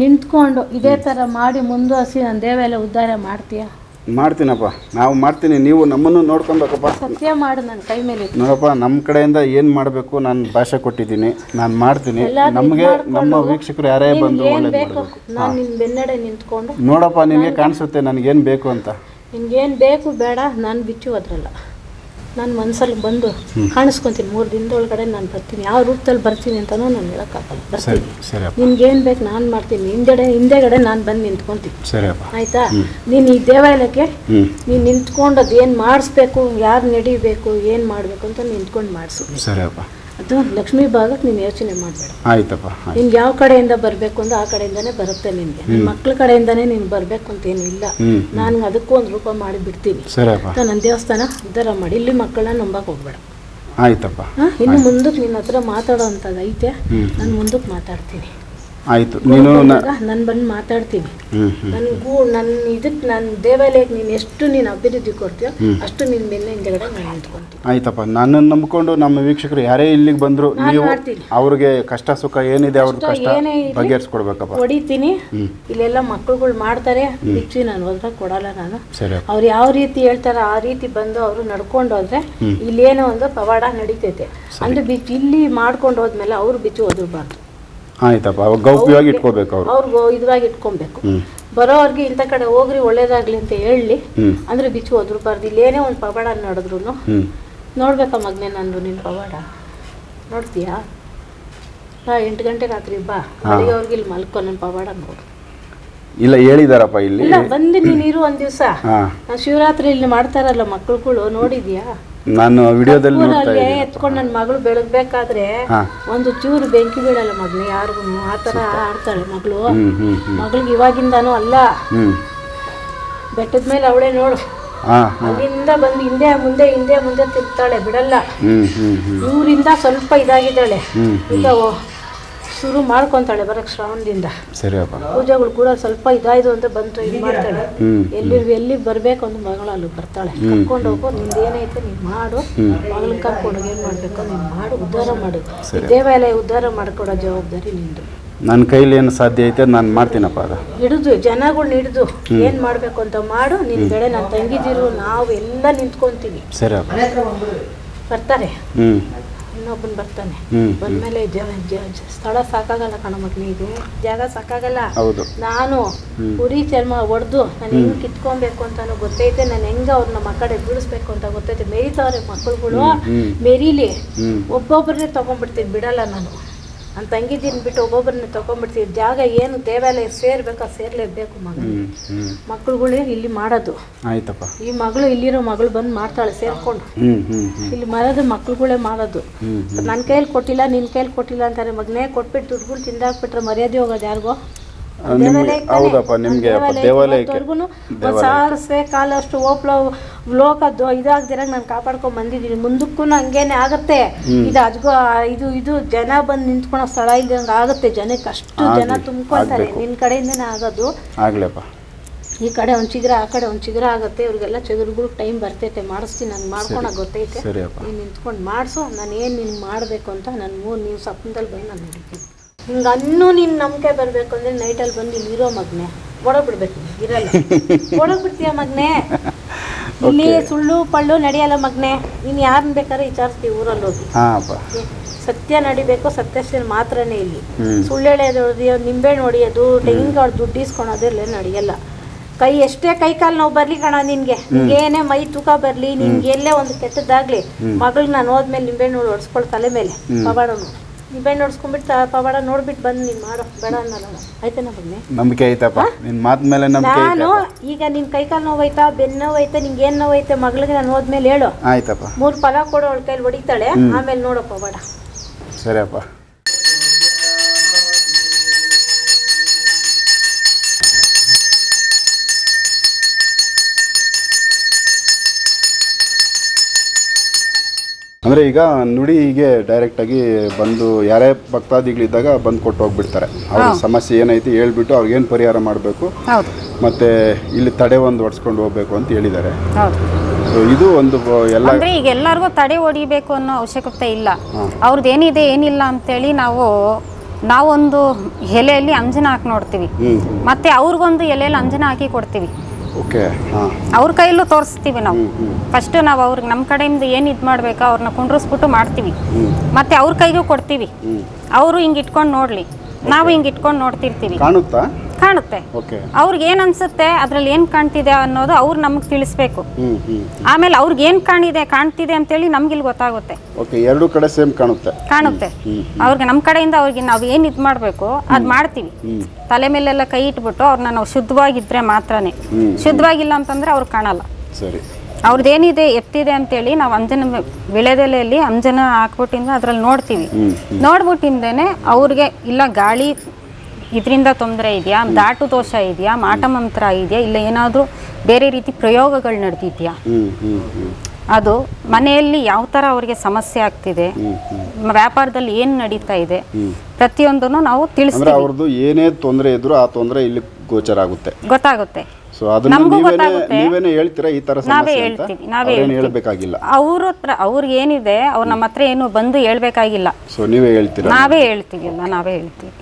ನಿಂತ್ಕೊಂಡು ಇದೇ ಥರ ಮಾಡಿ ಮುಂದುವರಿಸಿ ನನ್ನ ದೇವೆಲ್ಲ ಉದ್ಧಾರ ಮಾಡ್ತೀಯ? ಮಾಡ್ತೀನಪ್ಪ. ನಾವು ಮಾಡ್ತೀನಿ ನೀವು ನಮ್ಮನ್ನು ನೋಡ್ಕೊಬೇಕಪ್ಪ. ಸತ್ಯ ಮಾಡು ನನ್ನ ಕೈ ಮೇಲೆ. ಇಟ್ಟು. ನೋಡಪ್ಪ ನಮ್ಮ ಕಡೆಯಿಂದ ಏನು ಮಾಡಬೇಕು ನಾನು ಭಾಷೆ ಕೊಟ್ಟಿದ್ದೀನಿ ನಾನು ಮಾಡ್ತೀನಿ. ಎಲ್ಲಾದ್ರೂ ನಮಗೆ ಇದ್ ಮಾಡ್ಕೊಂಡು ನಮ್ಮ ವೀಕ್ಷಕರು ಯಾರೇ ಬಂದು ನಿನ್ಗೆ ಏನ್ ಒಳ್ಳೇದು ಬೇಕು? ಮಾಡಬೇಕು. ನಾನು ಬೆನ್ನಡೆ ನಿಂತ್ಕೊಂಡು ನೋಡಪ್ಪ ನಿನಗೆ ಕಾಣಿಸುತ್ತೆ ನನಗೇನು ಬೇಕು ಅಂತ. ಏನು ಬೇಕು ಬೇಡ ನಾನು ಬಿಚ್ಚು ಹೋದ್ರಲ್ಲ ನಾನು ಮನಸ್ಸಲ್ಲಿ ಬಂದು ಕಾಣಿಸ್ಕೊತೀನಿ. ಮೂರು ದಿನದೊಳಗಡೆ ನಾನು ಬರ್ತೀನಿ. ಯಾವ ರೂಪದಲ್ಲಿ ಬರ್ತೀನಿ ಅಂತಲೂ ನಾನು ಹೇಳೋಕ್ಕಾಗಲ್ಲ. ಬರ್ತೀನಿ. ನಿನ್ಗೇನು ಬೇಕು ನಾನು ಮಾಡ್ತೀನಿ. ಹಿಂದೆಡೆ ಹಿಂದೆಗಡೆ ನಾನು ಬಂದು ನಿಂತ್ಕೊತೀನಿ. ಆಯಿತಾ? ನೀನು ಈ ದೇವಾಲಯಕ್ಕೆ ನೀನು ನಿಂತ್ಕೊಂಡು ಅದು ಏನು ಮಾಡಿಸ್ಬೇಕು ಯಾರು ನಡಿಬೇಕು ಏನು ಮಾಡಬೇಕು ಅಂತ ನಿಂತ್ಕೊಂಡು ಮಾಡಿಸು. ಸರಿಯಪ್ಪ ಅದು ಲಕ್ಷ್ಮೀ ಭಾಗಕ್ಕೆ ನೀನು ಯೋಚನೆ ಮಾಡಬೇಡ. ಆಯ್ತಪ್ಪ ಆಯ್ತು. ನಿನ್ಗೆ ಯಾವ ಕಡೆಯಿಂದ ಬರಬೇಕು ಅಂದ್ರೆ ಆ ಕಡೆಯಿಂದನೇ ಬರುತ್ತೆ ನಿನ್ಗೆ ಮಕ್ಳ ಕಡೆಯಿಂದನೇ ನೀನು ಬರಬೇಕು ಅಂತ ಏನು ಇಲ್ಲ. ನಾನ್ ನಾನು ಅದಕ್ಕೂ ಒಂದು ರೂಪ ಮಾಡಿ ಬಿಡ್ತೀನಿ. ಸರಿಯಪ್ಪ. ನನ್ನ ದೇವಸ್ಥಾನ ಉದ್ಧಾರ ಮಾಡಿ. ಇಲ್ಲಿ ಮಕ್ಕಳನ್ನ ನಂಬಕ್ ಹೋಗ್ಬೇಡ. ಆಯ್ತಪ್ಪ. ಹಾಂ? ಇನ್ನು ಮುಂದಕ್ಕೆ ನಿನ್ನ ಹತ್ರ ಮಾತಾಡೋ ಅಂಥದ್ದು ಐತೆ. ಹ್ಮ್. ನಾನು ಮುಂದಕ್ಕೆ ಮಾತಾಡ್ತೀನಿ. ಆಯಿತು. ನೀನು ನಾನು ಬಂದು ಮಾತಾಡ್ತೀನಿ. ನನಗೂ ನನ್ನ ಇದಕ್ಕೆ ನನ್ನ ದೇವಾಲಯಕ್ಕೆ ನೀನು ಎಷ್ಟು ನೀನು ಅಭಿವೃದ್ಧಿ ಕೊಡ್ತೀಯೋ ಅಷ್ಟು ನಿನ್ನ ಬೆನ್ನ ಹಿಂದೆಗಡೆ ನಾನು ನಿಂತ್ಕೊಂತೀನಿ. ಆಯ್ತಪ್ಪ. ನನ್ನನ್ನು ನಂಬಿಕೊಂಡು ನಮ್ಮ ವೀಕ್ಷಕರು ಯಾರೇ ಇಲ್ಲಿಗೆ ಬಂದರು ನೀವು. ಅವ್ರಿಗೆ ಕಷ್ಟ ಸುಖ ಏನಿದೆ ಅವ್ರದ್ದು ಕಷ್ಟ. ಬಗೆಹರಿಸ್ಕೊಡ್ಬೇಕಪ್ಪ. ಹೊಡಿತೀನಿ. ಇಲ್ಲೆಲ್ಲ ಮಕ್ಕಳುಗಳು ಮಾಡ್ತಾರೆ. ಬಿಚ್ಚಿ ನಾನು ಹೋದ್ರೆ ಕೊಡಲ್ಲ ನಾನು. ಅವ್ರು ಯಾವ ರೀತಿ ಹೇಳ್ತಾರೋ ಆ ರೀತಿ ಬಂದು ಅವರು ನಡ್ಕೊಂಡು ಹೋದ್ರೆ. ಇಲ್ಲೇನೋ ಒಂದು ಪವಾಡ ನಡೀತೈತೆ. ಅಂದ್ರೆ ಬಿಚ್ಚು ಇಲ್ಲಿ ಮಾಡ್ಕೊಂಡು ಹೋದ್ಮೇಲೆ ಅವ್ರು ಬಿಚ್ಚು ಓದಿರ್ಬಾರ್ದು ಆಯ್ತಪ್ಪ ಅವಾಗ ಗೌಪ್ಯವಾಗಿ ಇಟ್ಕೋಬೇಕು ಅವರು. ಅವ್ರಿಗೆ ಇದ್ರಾಗಿ ಇಟ್ಕೊಬೇಕು. ಬರೋವ್ರಿಗೆ ಇಂಥ ಕಡೆ ಹೋಗ್ರಿ ಒಳ್ಳೇದಾಗ್ಲಿ ಅಂತ ಹೇಳಿ ಅಂದ್ರೆ ಬಿಚ್ಚು ಓದಿರ್ಬಾರ್ದು ಇಲ್ಲೇನೇ ಒಂದು ಪವಾಡ ನಡೆದ್ರು ನೋಡ್ಬೇಕಾ ಮಗನೇ ನಂದು ನಿನ್ ಪವಾಡ. ನೋಡ್ತೀಯಾ? ಬಾ ಎಂಟು ಗಂಟೆ ರಾತ್ರಿ ಬಾ. ಅಲ್ಲಿಗೆ ಅವ್ರಿಗೆ ಇಲ್ಲಿ ಮಲ್ಕೊ ನನ್ನ ಪವಾಡ ನೋಡು. ಇಲ್ಲ ಹೇಳಿದಾರಪ್ಪ ಇಲ್ಲಿ. ಇಲ್ಲ ಬಂದು ನೀನು ಇರು ಒಂದು ದಿವಸ. ಶಿವರಾತ್ರಿ ಇಲ್ಲಿ ಮಾಡ್ತಾರಲ್ಲ ಮಕ್ಕಳುಗಳು ನೋಡಿದ್ಯಾ? ನಾನು ವಿಡಿಯೋದಲ್ಲಿ ನೋಡ್ತಾ ಇದ್ದೀನಿ. ಎತ್ಕೊಂಡು ನನ್ನ ಮಗಳು ಬೆಳಗ್ಬೇಕಾದ್ರೆ ಒಂದು ಚೂರು ಬೆಂಕಿ ಬೀಳಲ್ಲ ಮಗಳು ಯಾರಿಗೂ ಆ ಥರ ಆಡ್ತಾಳೆ ಮಗಳು. ಮಗಳಿಗೆ ಇವಾಗಿಂದಾನು ಅಲ್ಲ. ಬೆಟ್ಟದ ಮೇಲೆ ಅವಳೇ ನೋಡು. ಅಲ್ಲಿಂದ ಬಂದು ಹಿಂದೆ ಮುಂದೆ ಹಿಂದೆ ಮುಂದೆ ತಿರ್ತಾಳೆ ಬಿಡಲ್ಲ. ಊರಿಂದ ಸ್ವಲ್ಪ ಇದಾಗಿದ್ದಾಳೆ. ಈಗ ಶುರು ಮಾಡ್ಕೊಂತಾಳೆ ಬರಕ್ ಶ್ರಾವಣದಿಂದ. ಸರಿಯಪ್ಪ ಪೂಜೆಗಳು ಕೂಡ ಸ್ವಲ್ಪ ಇದಾಯ್ತು ಅಂತ ಬಂತು ಇದು ಮಾಡ್ತಾಳೆ. ಎಲ್ಲಿ ಎಲ್ಲಿ ಬರ್ಬೇಕು ಅಂತ ಮಗಳು ಅಲ್ಲಿ ಬರ್ತಾಳೆ. ಕರ್ಕೊಂಡು ಹೋಗು ನಿಂದು ಏನೈತೆ ನೀನು ಮಾಡು. ಮಗಳನ್ನ ಕರ್ಕೊಂಡು ಹೋಗಿ ಏನು ಮಾಡಬೇಕು ನೀನು ಮಾಡು ಉದ್ಧಾರ ಮಾಡು. ದೇವಾಲಯ ಉದ್ಧಾರ ಮಾಡ್ಕೊಡೋ ಜವಾಬ್ದಾರಿ ನಿಂದು. ನನ್ನ ಕೈಲಿ ಏನು ಸಾಧ್ಯ ಐತೆ ನಾನು ಮಾಡ್ತೀನಪ್ಪ ಅದು. ಹಿಡಿದು ಜನಗಳು ಹಿಡಿದು ಏನು ಮಾಡಬೇಕು ಅಂತ ಮಾಡು. ನಿನ್ನ ಬೆಳೆ ನಾನು ತಂಗಿದಿರು ನಾವು ಎಲ್ಲ ನಿಂತ್ಕೊಂತೀವಿ ಸರಿಯಪ್ಪ ಬರ್ತಾರೆ. ಹ್ಞೂ ಇನ್ನೊಬ್ಬನ್ ಬರ್ತಾನೆ. ಬಂದ್ಮೇಲೆ ಸ್ಥಳ ಸಾಕಾಗಲ್ಲ ಕಣ ಇದು ಜಾಗ ಸಾಕಾಗಲ್ಲ. ನಾನು ಉರಿ ಚರ್ಮ ಹೊಡೆದು ನಾನು ಹೆಂಗ್ ಕಿತ್ಕೊಬೇಕು ಅಂತಾನು ಗೊತ್ತೈತೆ ನಾನು ಹೆಂಗ ಅವ್ರನ್ನ ನಮ್ಮ ಕಡೆ ಬೀಳಿಸ್ಬೇಕು ಅಂತ ಗೊತ್ತೈತೆ ಮೆರಿತಾವ್ರೆ ಮಕ್ಕಳುಗಳು ಮೇರಿಲಿ ಒಬ್ಬೊಬ್ಬರನ್ನೇ ತಗೊಂಡ್ಬಿಡ್ತೀನಿ ಬಿಡಲ್ಲ ನಾನು. ನನ್ನ ತಂಗಿದ್ದೀನಿ ಬಿಟ್ಟು ಒಬ್ಬೊಬ್ಬರನ್ನ ತಗೊಂಡ್ಬಿಡ್ತೀವಿ. ಜಾಗ ಏನು ದೇವಾಲಯ ಸೇರ್ಬೇಕು? ಅದು ಸೇರ್ಲೇಬೇಕು ಮಗ. ಮಕ್ಳುಗಳೇ ಇಲ್ಲಿ ಮಾಡೋದು. ಆಯ್ತಪ್ಪ. ಈ ಮಗಳು ಇಲ್ಲಿರೋ ಮಗಳು ಬಂದು ಮಾಡ್ತಾಳೆ ಸೇರ್ಕೊಂಡು. ಇಲ್ಲಿ ಮರದ ಮಕ್ಳುಗಳೇ ಮಾಡೋದು. ನನ್ನ ಕೈಯಲ್ಲಿ ಕೊಟ್ಟಿಲ್ಲ ನಿನ್ನ ಕೈಯಲ್ಲಿ ಕೊಟ್ಟಿಲ್ಲ ಅಂತಾರೆ. ಮಗನೇ ಕೊಟ್ಬಿಟ್ಟು ದುಡ್ಡುಗಳು ತಿಂದಾಕ್ಬಿಟ್ರೆ ಮರ್ಯಾದೆ ಹೋಗೋದು ಯಾರಿಗೋ? ನಿಮಗೆ ಹೌದಪ್ಪ ನಿಮಗೆ ದೇವಾಲಯಕ್ಕೆ ಕಾಲಷ್ಟು ಓಪ್ಲ ಲೋಕ ದೊ- ಇದಾಗ್ದಿರಂಗ ನಾನು ಕಾಪಾಡ್ಕೊಂಡ್ ಬಂದಿದ್ದೀನಿ. ಮುಂದಕ್ಕೂ ಹಂಗೇನೆ ಆಗತ್ತೆ. ಇದು ಅಜ್ಗೋ ಇದು ಇದು ಜನ ಬಂದು ನಿಂತ್ಕೊಳೋ ಸ್ಥಳ ಇಲ್ದಂಗೆ ಆಗುತ್ತೆ. ಜನಕ್ಕೆ ಅಷ್ಟು ಜನ ತುಂಬ್ಕೊಂತಾರೆ ತುಂಬ್ಕೊಳ್ತಾರೆ. ನಿನ್ನ ಕಡೆಯಿಂದನೇ ಆಗೋದು. ಆಗ್ಲಪ್ಪ. ಈ ಕಡೆ ಒಂದು ಚಿಗುರ ಆ ಕಡೆ ಒಂದು ಚಿಗುರ ಆಗುತ್ತೆ. ಇವ್ರಿಗೆಲ್ಲ ಚಿಗುರುಗಳು ಟೈಮ್ ಬರ್ತೈತೆ. ಮಾಡಿಸ್ತೀನಿ ನಂಗೆ ಮಾಡ್ಕೊಳಕ್ ಗೊತ್ತೈತೆ. ನೀನು ನಿಂತ್ಕೊಂಡು ಮಾಡಿಸು. ನಾನು ಏನು ನಿನ್ಗೆ ಮಾಡಬೇಕು ಅಂತ ನಾನು ಮೂರು ನೀವು ಸಪ್ನದಲ್ಲಿ ಬಂದು ನಾನು ನೋಡ್ತೀನಿ. ಹಿಂಗೆ ಅನ್ನೂ ನಿನ್ನ ನಂಬಿಕೆ ಅಂದ್ರೆ ನೈಟ್ ಅಲ್ಲಿ ಬಂದು ಇಲ್ಲಿ ಇರೋ ಮಗನೆ. ಒಡಗ್ಬಿಡ್ಬೇಕು ಇರಲ್ಲ. [laughs] ಒಡಗ್ಬಿಡ್ತೀಯ ಮಗ್ನೆ? ಇಲ್ಲಿ ಸುಳ್ಳು ಪಳ್ಳು ನಡೆಯಲ್ಲ ಮಗ್ನೆ. ನೀನ್ ಯಾರನ್ನ ಬೇಕಾದ್ರೆ ವಿಚಾರಿಸ್ತೀವಿ ಊರಲ್ಲಿ ಹೋಗಿ. ಸತ್ಯ ನಡಿಬೇಕು ಸತ್ಯಸ್ಥಿರ ಮಾತ್ರನೇ ಇಲ್ಲಿ. ಸುಳ್ಳು ಎಳೆಯೋದು ಹೇಳೋದು ನಿಂಬೆ ನೋಡಿಯೋದು ತೆಂಗಿನಕಾಳು ದುಡ್ಡು ಇಸ್ಕೊಳೋದೆಲ್ಲ ನಡೆಯಲ್ಲ. ಕೈ ಎಷ್ಟೇ ಕೈ ಕಾಲು ನೋವು ಬರ್ಲಿ ಕಣ ನಿನ್ಗೆ. ಏನೇ ಮೈ ತೂಕ ಬರ್ಲಿ ನಿನ್ಗೆ ಎಲ್ಲೇ ಒಂದು ಕೆಟ್ಟದ್ದಾಗ್ಲಿ ಮಗಳು ನಾನು ಹೋದ್ಮೇಲೆ ನೋಡಿ ಹೊಡ್ಸ್ಕೊಳ್ ತಲೆ ಮೇಲೆ. ಪವಾಡನು. ನಿಂಬೆಹಣ್ಣು ನೋಡ್ಸ್ಕೊಂಡ್ಬಿಟ್ಟು ಪವಾಡ ನೋಡ್ಬಿಟ್ಟು ಬಂದು ನೀನು ಮಾಡೋ ಬೇಡ ಅನ್ನಲ್ಲ ನಾನು. ಆಯ್ತೇನ ಬನ್ನಿ ನಂಬಿಕೆ ಐತಪ್ಪ. ನಿನ್ನ ಮಾತು ಮೇಲೆ ನಂಬಿಕೆ ನಾನು ಈಗ ನಿನ್ ಕೈಕಾಲು ನೋವೈತಾ ಬೆನ್ನು ನೋವೈತೆ ನಿಂಗೆ ಏನು ನೋವೈತೆ ಮಗಳಿಗೆ ನಾನು ಹೋದ್ಮೇಲೆ ಹೇಳು. ಆಯ್ತಪ್ಪ. ಮೂರು ಫಲ ಕೊಡೋ ಅವಳ ಕೈಲಿ ಹೊಡಿತಾಳೆ ಆಮೇಲೆ ನೋಡಪ್ಪ ಬೇಡ ಸರಿಯಪ್ಪ ಅಂದರೆ ಈಗ ನುಡಿ ಹೀಗೆ ಡೈರೆಕ್ಟಾಗಿ ಬಂದು ಯಾರೇ ಭಕ್ತಾದಿಗಳಿದ್ದಾಗ ಬಂದು ಕೊಟ್ಟು ಹೋಗ್ಬಿಡ್ತಾರೆ. ಅವ್ರ ಸಮಸ್ಯೆ ಏನೈತಿ ಹೇಳ್ಬಿಟ್ಟು ಅವ್ರಿಗೇನು ಪರಿಹಾರ ಮಾಡಬೇಕು? ಮತ್ತೆ ಇಲ್ಲಿ ತಡೆ ಒಂದು ಹೊಡ್ಸ್ಕೊಂಡು ಹೋಗ್ಬೇಕು ಅಂತ ಹೇಳಿದ್ದಾರೆ. ಇದು ಒಂದು ಎಲ್ಲ ಅಂದ್ರೆ ಈಗ ಎಲ್ಲರಿಗೂ ತಡೆ ಹೊಡಿಬೇಕು ಅನ್ನೋ ಅವಶ್ಯಕತೆ ಇಲ್ಲ. ಅವ್ರದ್ದು ಏನಿದೆ ಏನಿಲ್ಲ ಅಂತೇಳಿ ನಾವು ನಾವೊಂದು ಎಲೆಯಲ್ಲಿ ಅಂಜನ ಹಾಕಿ ನೋಡ್ತೀವಿ. ಮತ್ತೆ ಅವ್ರಿಗೊಂದು ಎಲೆಯಲ್ಲಿ ಅಂಜನ ಹಾಕಿ ಕೊಡ್ತೀವಿ. ಓಕೆ ಹಾಂ. ಅವ್ರ ಕೈಲೂ ತೋರಿಸ್ತೀವಿ ನಾವು. ಫಸ್ಟ್ ನಾವು ಅವ್ರಿಗೆ ನಮ್ಮ ಕಡೆಯಿಂದ ಏನು ಇದು ಮಾಡಬೇಕು ಅವ್ರನ್ನ ಕುಂಡ್ರಿಸ್ಬಿಟ್ಟು ಮಾಡ್ತೀವಿ. ಮತ್ತೆ ಅವ್ರ ಕೈಗೂ ಕೊಡ್ತೀವಿ. ಅವರು ಹಿಂಗೆ ಇಟ್ಕೊಂಡು ನೋಡ್ಲಿ. ನಾವು ಹಿಂಗೆ ಇಟ್ಕೊಂಡು ನೋಡ್ತಿರ್ತೀವಿ. ಕಾಣುತ್ತಾ? ಕಾಣುತ್ತೆ. ಅವ್ರಿಗೆ ಏನ್ ಅನ್ಸುತ್ತೆ ಅದ್ರಲ್ಲಿ ಏನ್ ಕಾಣ್ತಿದೆ ಅನ್ನೋದು ಅವ್ರು ನಮಗೆ ತಿಳಿಸ್ಬೇಕು. ಆಮೇಲೆ ಅವ್ರಿಗೆ ಏನ್ ಕಾಣಿದೆ ಕಾಣ್ತಿದೆ ಅಂತೇಳಿ ನಮ್ಗಿಲ್ಲಿ ಗೊತ್ತಾಗುತ್ತೆ. ಓಕೆ ಎರಡು ಕಡೆ ಸೇಮ್ ಕಾಣುತ್ತೆ. ಕಾಣುತ್ತೆ. ಅವ್ರಿಗೆ ನಮ್ಮ ಕಡೆಯಿಂದ ಅವ್ರಿಗೆ ನಾವು ಏನ್ ಇದ್ ಮಾಡ್ಬೇಕು ಅದ್ ಮಾಡ್ತೀವಿ. ತಲೆ ಮೇಲೆಲ್ಲ ಕೈ ಇಟ್ಬಿಟ್ಟು ಅವ್ರನ್ನ ನಾವು ಶುದ್ಧವಾಗಿದ್ರೆ ಮಾತ್ರನೇ. ಶುದ್ಧವಾಗಿಲ್ಲ ಅಂತಂದ್ರೆ ಅವ್ರು ಕಾಣಲ್ಲ. ಸರಿ. ಅವ್ರದ್ದೇನಿದೆ ಎತ್ತಿದೆ ಅಂತೇಳಿ ನಾವು ಅಂಜನ ವಿಳೆದೆಲೆಯಲ್ಲಿ ಅಂಜನ ಹಾಕ್ಬಿಟ್ಟಿಂದ ಅದ್ರಲ್ಲಿ ನೋಡ್ತೀವಿ. ನೋಡ್ಬಿಟ್ಟಿಂದೇನೆ ಅವ್ರಿಗೆ ಇಲ್ಲ ಗಾಳಿ ಇದರಿಂದ ತೊಂದರೆ ಇದೆಯಾ? ದಾಟು ದೋಷ ಇದೆಯಾ? ಮಾಟಮಂತ್ರ ಇದೆಯಾ? ಇಲ್ಲ ಏನಾದರೂ ಬೇರೆ ರೀತಿ ಪ್ರಯೋಗಗಳು ನಡೆದಿದೆಯಾ? ಅದು ಮನೆಯಲ್ಲಿ ಯಾವ ಥರ ಅವರಿಗೆ ಸಮಸ್ಯೆ ಆಗ್ತಿದೆ? ವ್ಯಾಪಾರದಲ್ಲಿ ಏನು ನಡೀತಾ ಇದೆ? ಪ್ರತಿಯೊಂದನ್ನು ನಾವು ತಿಳಿಸ್ತೀವಿ. ಅವ್ರದ್ದು ಏನೇ ತೊಂದರೆ ಇದ್ರೂ ಆ ತೊಂದರೆ ಇಲ್ಲಿ ಗೋಚರ ಆಗುತ್ತೆ. ಗೊತ್ತಾಗುತ್ತೆ. ನೀವೇನೆ. ಹೇಳ್ತೀರಾ ಈ ತರ ನಾವೇ ಹೇಳ್ತೀವಿ ನಾವೇ ಹೇಳ್ಬೇಕಾಗಿಲ್ಲ. ಅವ್ರ ಹತ್ರ ಅವ್ರಿಗೆ ಏನಿದೆ ಅವ್ರು ನಮ್ಮ ಹತ್ರ ಏನು ಬಂದು ಹೇಳ್ಬೇಕಾಗಿಲ್ಲ. ಸೊ ನೀವೇ ಹೇಳ್ತೀರಾ? ನಾವೇ ಹೇಳ್ತೀವಿ ನಾವೇ ಹೇಳ್ತೀವಿ.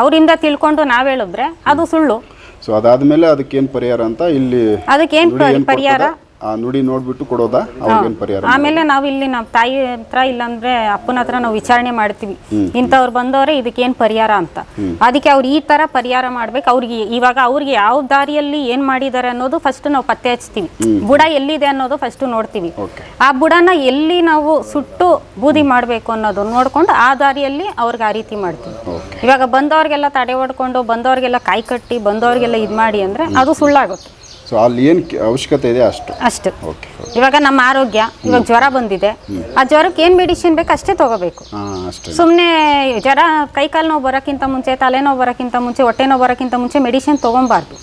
ಅವರಿಂದ ತಿಳ್ಕೊಂಡು ನಾವ್ ಹೇಳಿದ್ರೆ ಅದು ಸುಳ್ಳು. ಸೊ ಅದಾದ್ಮೇಲೆ ಅದಕ್ಕೇನ್ ಪರಿಹಾರ ಅಂತ ಇಲ್ಲಿ ಅದಕ್ಕೇನ್ ಏನ್ ಪರಿಹಾರ? ಕೊಡ್ತದ, ಆ ನುಡಿ ನೋಡ್ಬಿಟ್ಟು ಕೊಡೋದಾ? ಅವ್ರಿಗೇನ್ ಪರಿಹಾರ ಆಮೇಲೆ ನಾವು ಇಲ್ಲಿ ನಮ್ಮ ತಾಯಿ ಹತ್ರ ಇಲ್ಲಾಂದ್ರೆ ಅಪ್ಪನ ಹತ್ರ ನಾವು ವಿಚಾರಣೆ ಮಾಡ್ತೀವಿ. ಇಂಥವ್ರು ಬಂದವರೆ ಇದಕ್ಕೇನು ಪರಿಹಾರ ಅಂತ. ಅದಕ್ಕೆ ಅವ್ರು ಈ ತರ ಪರಿಹಾರ ಮಾಡ್ಬೇಕು. ಅವ್ರಿಗೆ ಇವಾಗ ಅವ್ರಿಗೆ ಯಾವ ದಾರಿಯಲ್ಲಿ ಏನ್ ಮಾಡಿದ್ದಾರೆ ಅನ್ನೋದು ಫಸ್ಟ್ ನಾವು ಪತ್ತೆ ಹಚ್ತೀವಿ. ಬುಡ ಎಲ್ಲಿದೆ ಅನ್ನೋದು ಫಸ್ಟ್ ನೋಡ್ತೀವಿ. ಆ ಬುಡನ ಎಲ್ಲಿ ನಾವು ಸುಟ್ಟು ಬೂದಿ ಮಾಡಬೇಕು ಅನ್ನೋದು ನೋಡ್ಕೊಂಡು ಆ ದಾರಿಯಲ್ಲಿ ಅವ್ರಿಗೆ ಆ ರೀತಿ ಮಾಡ್ತೀವಿ. ಇವಾಗ ಬಂದವ್ರಿಗೆಲ್ಲ ತಡೆ ಹೊಡ್ಕೊಂಡು ಬಂದವ್ರಿಗೆಲ್ಲ ಕಾಯಿ ಕಟ್ಟಿ ಬಂದವ್ರಿಗೆಲ್ಲ ಇದು ಮಾಡಿ ಅಂದ್ರೆ ಅದು ಸುಳ್ಳಾಗುತ್ತೆ. ಸೊ ಅಲ್ಲಿ ಏನು ಅವಶ್ಯಕತೆ ಇದೆ ಅಷ್ಟು. ಅಷ್ಟು. ಓಕೆ ಇವಾಗ ನಮ್ಮ ಆರೋಗ್ಯ ಇವಾಗ ಜ್ವರ ಬಂದಿದೆ. ಆ ಜ್ವರಕ್ಕೆ ಏನು ಮೆಡಿಸಿನ್ ಬೇಕು ಅಷ್ಟೇ ತಗೋಬೇಕು. ಹಾ ಅಷ್ಟೇ. ಸುಮ್ಮನೆ ಜ್ವರ ಕೈಕಾಲು ನೋವು ಬರೋಕ್ಕಿಂತ ಮುಂಚೆ ತಲೆನೋವು ಬರೋಕ್ಕಿಂತ ಮುಂಚೆ ಹೊಟ್ಟೆ ನೋವು ಬರೋಕ್ಕಿಂತ ಮುಂಚೆ ಮೆಡಿಸಿನ್ ತೊಗೊಬಾರ್ದು.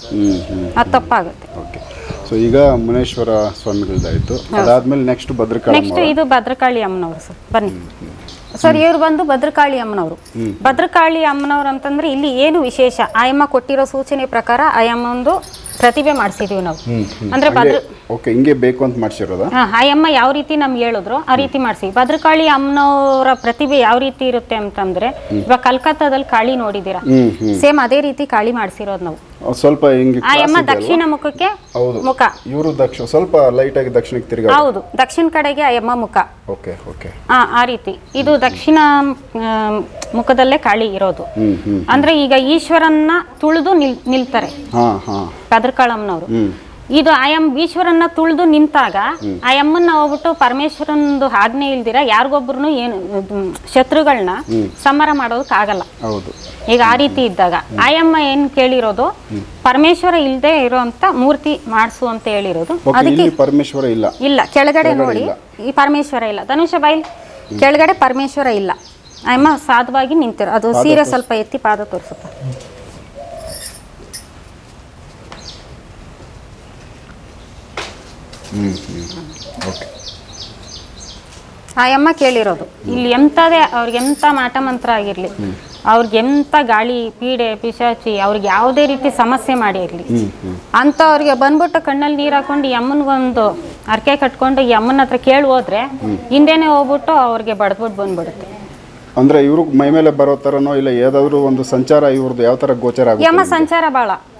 ಅದು ತಪ್ಪಾಗುತ್ತೆ. ಓಕೆ ಸೊ ಈಗ ಮುನೇಶ್ವರ ಸ್ವಾಮಿಗಳದ್ದಾಯಿತು ಅದಾದಮೇಲೆ ನೆಕ್ಸ್ಟ್ ಭದ್ರಕಾಳಿ ನೆಕ್ಸ್ಟ್ ಇದು ಭದ್ರಕಾಳಿ ಅಮ್ಮನವರು ಸರ್. ಬನ್ನಿ. ಸರ್ ಇವ್ರು ಬಂದು ಭದ್ರಕಾಳಿ ಅಮ್ಮನವರು. ಭದ್ರಕಾಳಿ ಅಮ್ಮನವ್ರು ಅಂತಂದ್ರೆ ಇಲ್ಲಿ ಏನು ವಿಶೇಷ? ಆಯಮ್ಮ ಕೊಟ್ಟಿರೋ ಸೂಚನೆ ಪ್ರಕಾರ ಆಯಮ್ಮಂದು ಪ್ರತಿಭೆ ಮಾಡಿಸಿದೀವಿ ನಾವು. ಅಂದ್ರೆ ಭದ್ರ ಓಕೆ ಹಿಂಗೆ ಬೇಕು ಅಂತ ಮಾಡಿಸಿರೋದು? ಹಾ ಆಯಮ್ಮ ಯಾವ ರೀತಿ ನಮ್ಗೆ ಹೇಳಿದ್ರು ಆ ರೀತಿ ಮಾಡಿಸಿ ಭದ್ರಕಾಳಿ ಅಮ್ಮನವರ ಪ್ರತಿಭೆ ಯಾವ ರೀತಿ ಇರುತ್ತೆ ಅಂತಂದ್ರೆ ಇವಾಗ ಕಲ್ಕತ್ತಾದಲ್ಲಿ ಕಾಳಿ ನೋಡಿದೀರಾ ಸೇಮ್ ಅದೇ ರೀತಿ ಕಾಳಿ ಮಾಡಿಸಿರೋದು ನಾವು. ಸ್ವಲ್ಪ ಹಿಂಗೆ ಆಯಮ್ಮ ದಕ್ಷಿಣ ಮುಖಕ್ಕೆ ಹೌದು. ಮುಖ. ಇವರು ದಕ್ಷಿಣ ಸ್ವಲ್ಪ ಲೈಟ್ ಆಗಿ ದಕ್ಷಿಣಕ್ಕೆ ತಿರ್ಗಾ ಹೌದು. ದಕ್ಷಿಣ ಕಡೆಗೆ ಆಯಮ್ಮ ಮುಖ. Okay okay. ಆ ಆ ರೀತಿ. ಇದು ದಕ್ಷಿಣ ಆ, ಮುಖದಲ್ಲೇ ಕಾಳಿ ಇರೋದು. ಅಂದ್ರೆ ಈಗ ಈಶ್ವರನ್ನ ತುಳಿದು ನಿಲ್ ನಿಲ್ತಾರೆ. ಹಾ ಹಾ. ಇದು ಆಯಂ ಈಶ್ವರನ್ನ ತುಳಿದು ನಿಂತಾಗ ಆ ಅಮ್ಮನ್ನ ಹೋಗ್ಬಿಟ್ಟು ಪರಮೇಶ್ವರನದು ಆಜ್ಞೆ ಇಲ್ದಿರ ಯಾರಿಗೊಬ್ರು ಏನು ಶತ್ರುಗಳನ್ನ ಸಂಹಾರ ಮಾಡೋದಕ್ಕಾಗಲ್ಲ ಹೌದು. ಈಗ ಆ ರೀತಿ ಇದ್ದಾಗ ಆಯಮ್ಮ ಏನ್ ಕೇಳಿರೋದು? ಪರಮೇಶ್ವರ ಇಲ್ಲದೆ ಇರುವಂತ ಮೂರ್ತಿ ಮಾಡಿಸು ಅಂತ ಹೇಳಿರೋದು. ಅದಕ್ಕೆ ಇಲ್ಲಿ ಪರಮೇಶ್ವರ ಇಲ್ಲ. ಇಲ್ಲ ಕೆಳಗಡೆ ನೋಡಿ. ಈ ಪರಮೇಶ್ವರ ಇಲ್ಲ. ಧನುಷ ಬೈಲ್ ಕೆಳಗಡೆ ಪರಮೇಶ್ವರ ಇಲ್ಲ. ಆಯಮ್ಮ ಸಾಧವಾಗಿ ನಿಂತಿರೋ ಅದು ಸೀರೆ ಸ್ವಲ್ಪ ಎತ್ತಿ ಪಾದ ತೋರಿಸುತ್ತ? ಓಕೆ ಅಮ್ಮ ಕೇಳಿರೋದು. ಇಲ್ಲಿ ಎಂಥದೇ ಅವ್ರಿಗೆ ಎಂಥ ಮಾಟ ಮಂತ್ರ ಆಗಿರಲಿ ಅವ್ರಿಗೆ ಎಂಥ ಗಾಳಿ ಪೀಡೆ ಪಿಶಾಚಿ ಅವ್ರಿಗೆ ಯಾವುದೇ ರೀತಿ ಸಮಸ್ಯೆ ಮಾಡಿ ಇರಲಿ. ಅಂಥವ್ರಿಗೆ ಬಂದ್ಬಿಟ್ಟು ಕಣ್ಣಲ್ಲಿ ನೀರು ಹಾಕೊಂಡು ಈ ಅಮ್ಮನಿಗೊಂದು ಅರ್ಕೆ ಕಟ್ಕೊಂಡು ಈ ಅಮ್ಮನ ಹತ್ರ ಕೇಳಿ ಹೋದ್ರೆ ಹಿಂದೆನೆ ಹೋಗ್ಬಿಟ್ಟು ಅವ್ರಿಗೆ ಬಡ್ದ್ಬಿಟ್ಟು ಬಂದ್ಬಿಡುತ್ತೆ. ಅಂದ್ರೆ ಇವ್ರಿಗೆ ಮೈ ಮೇಲೆ ಬರೋ ಥರನೋ ಇಲ್ಲ ಯಾವ್ದಾದ್ರು ಒಂದು ಸಂಚಾರ ಇವ್ರದ್ದು ಯಾವ ಥರ ಗೋಚರ ಯಮ್ಮ ಆಗುತ್ತೆ ಸಂಚಾರ ಬಾಳ ಹ್ಮ್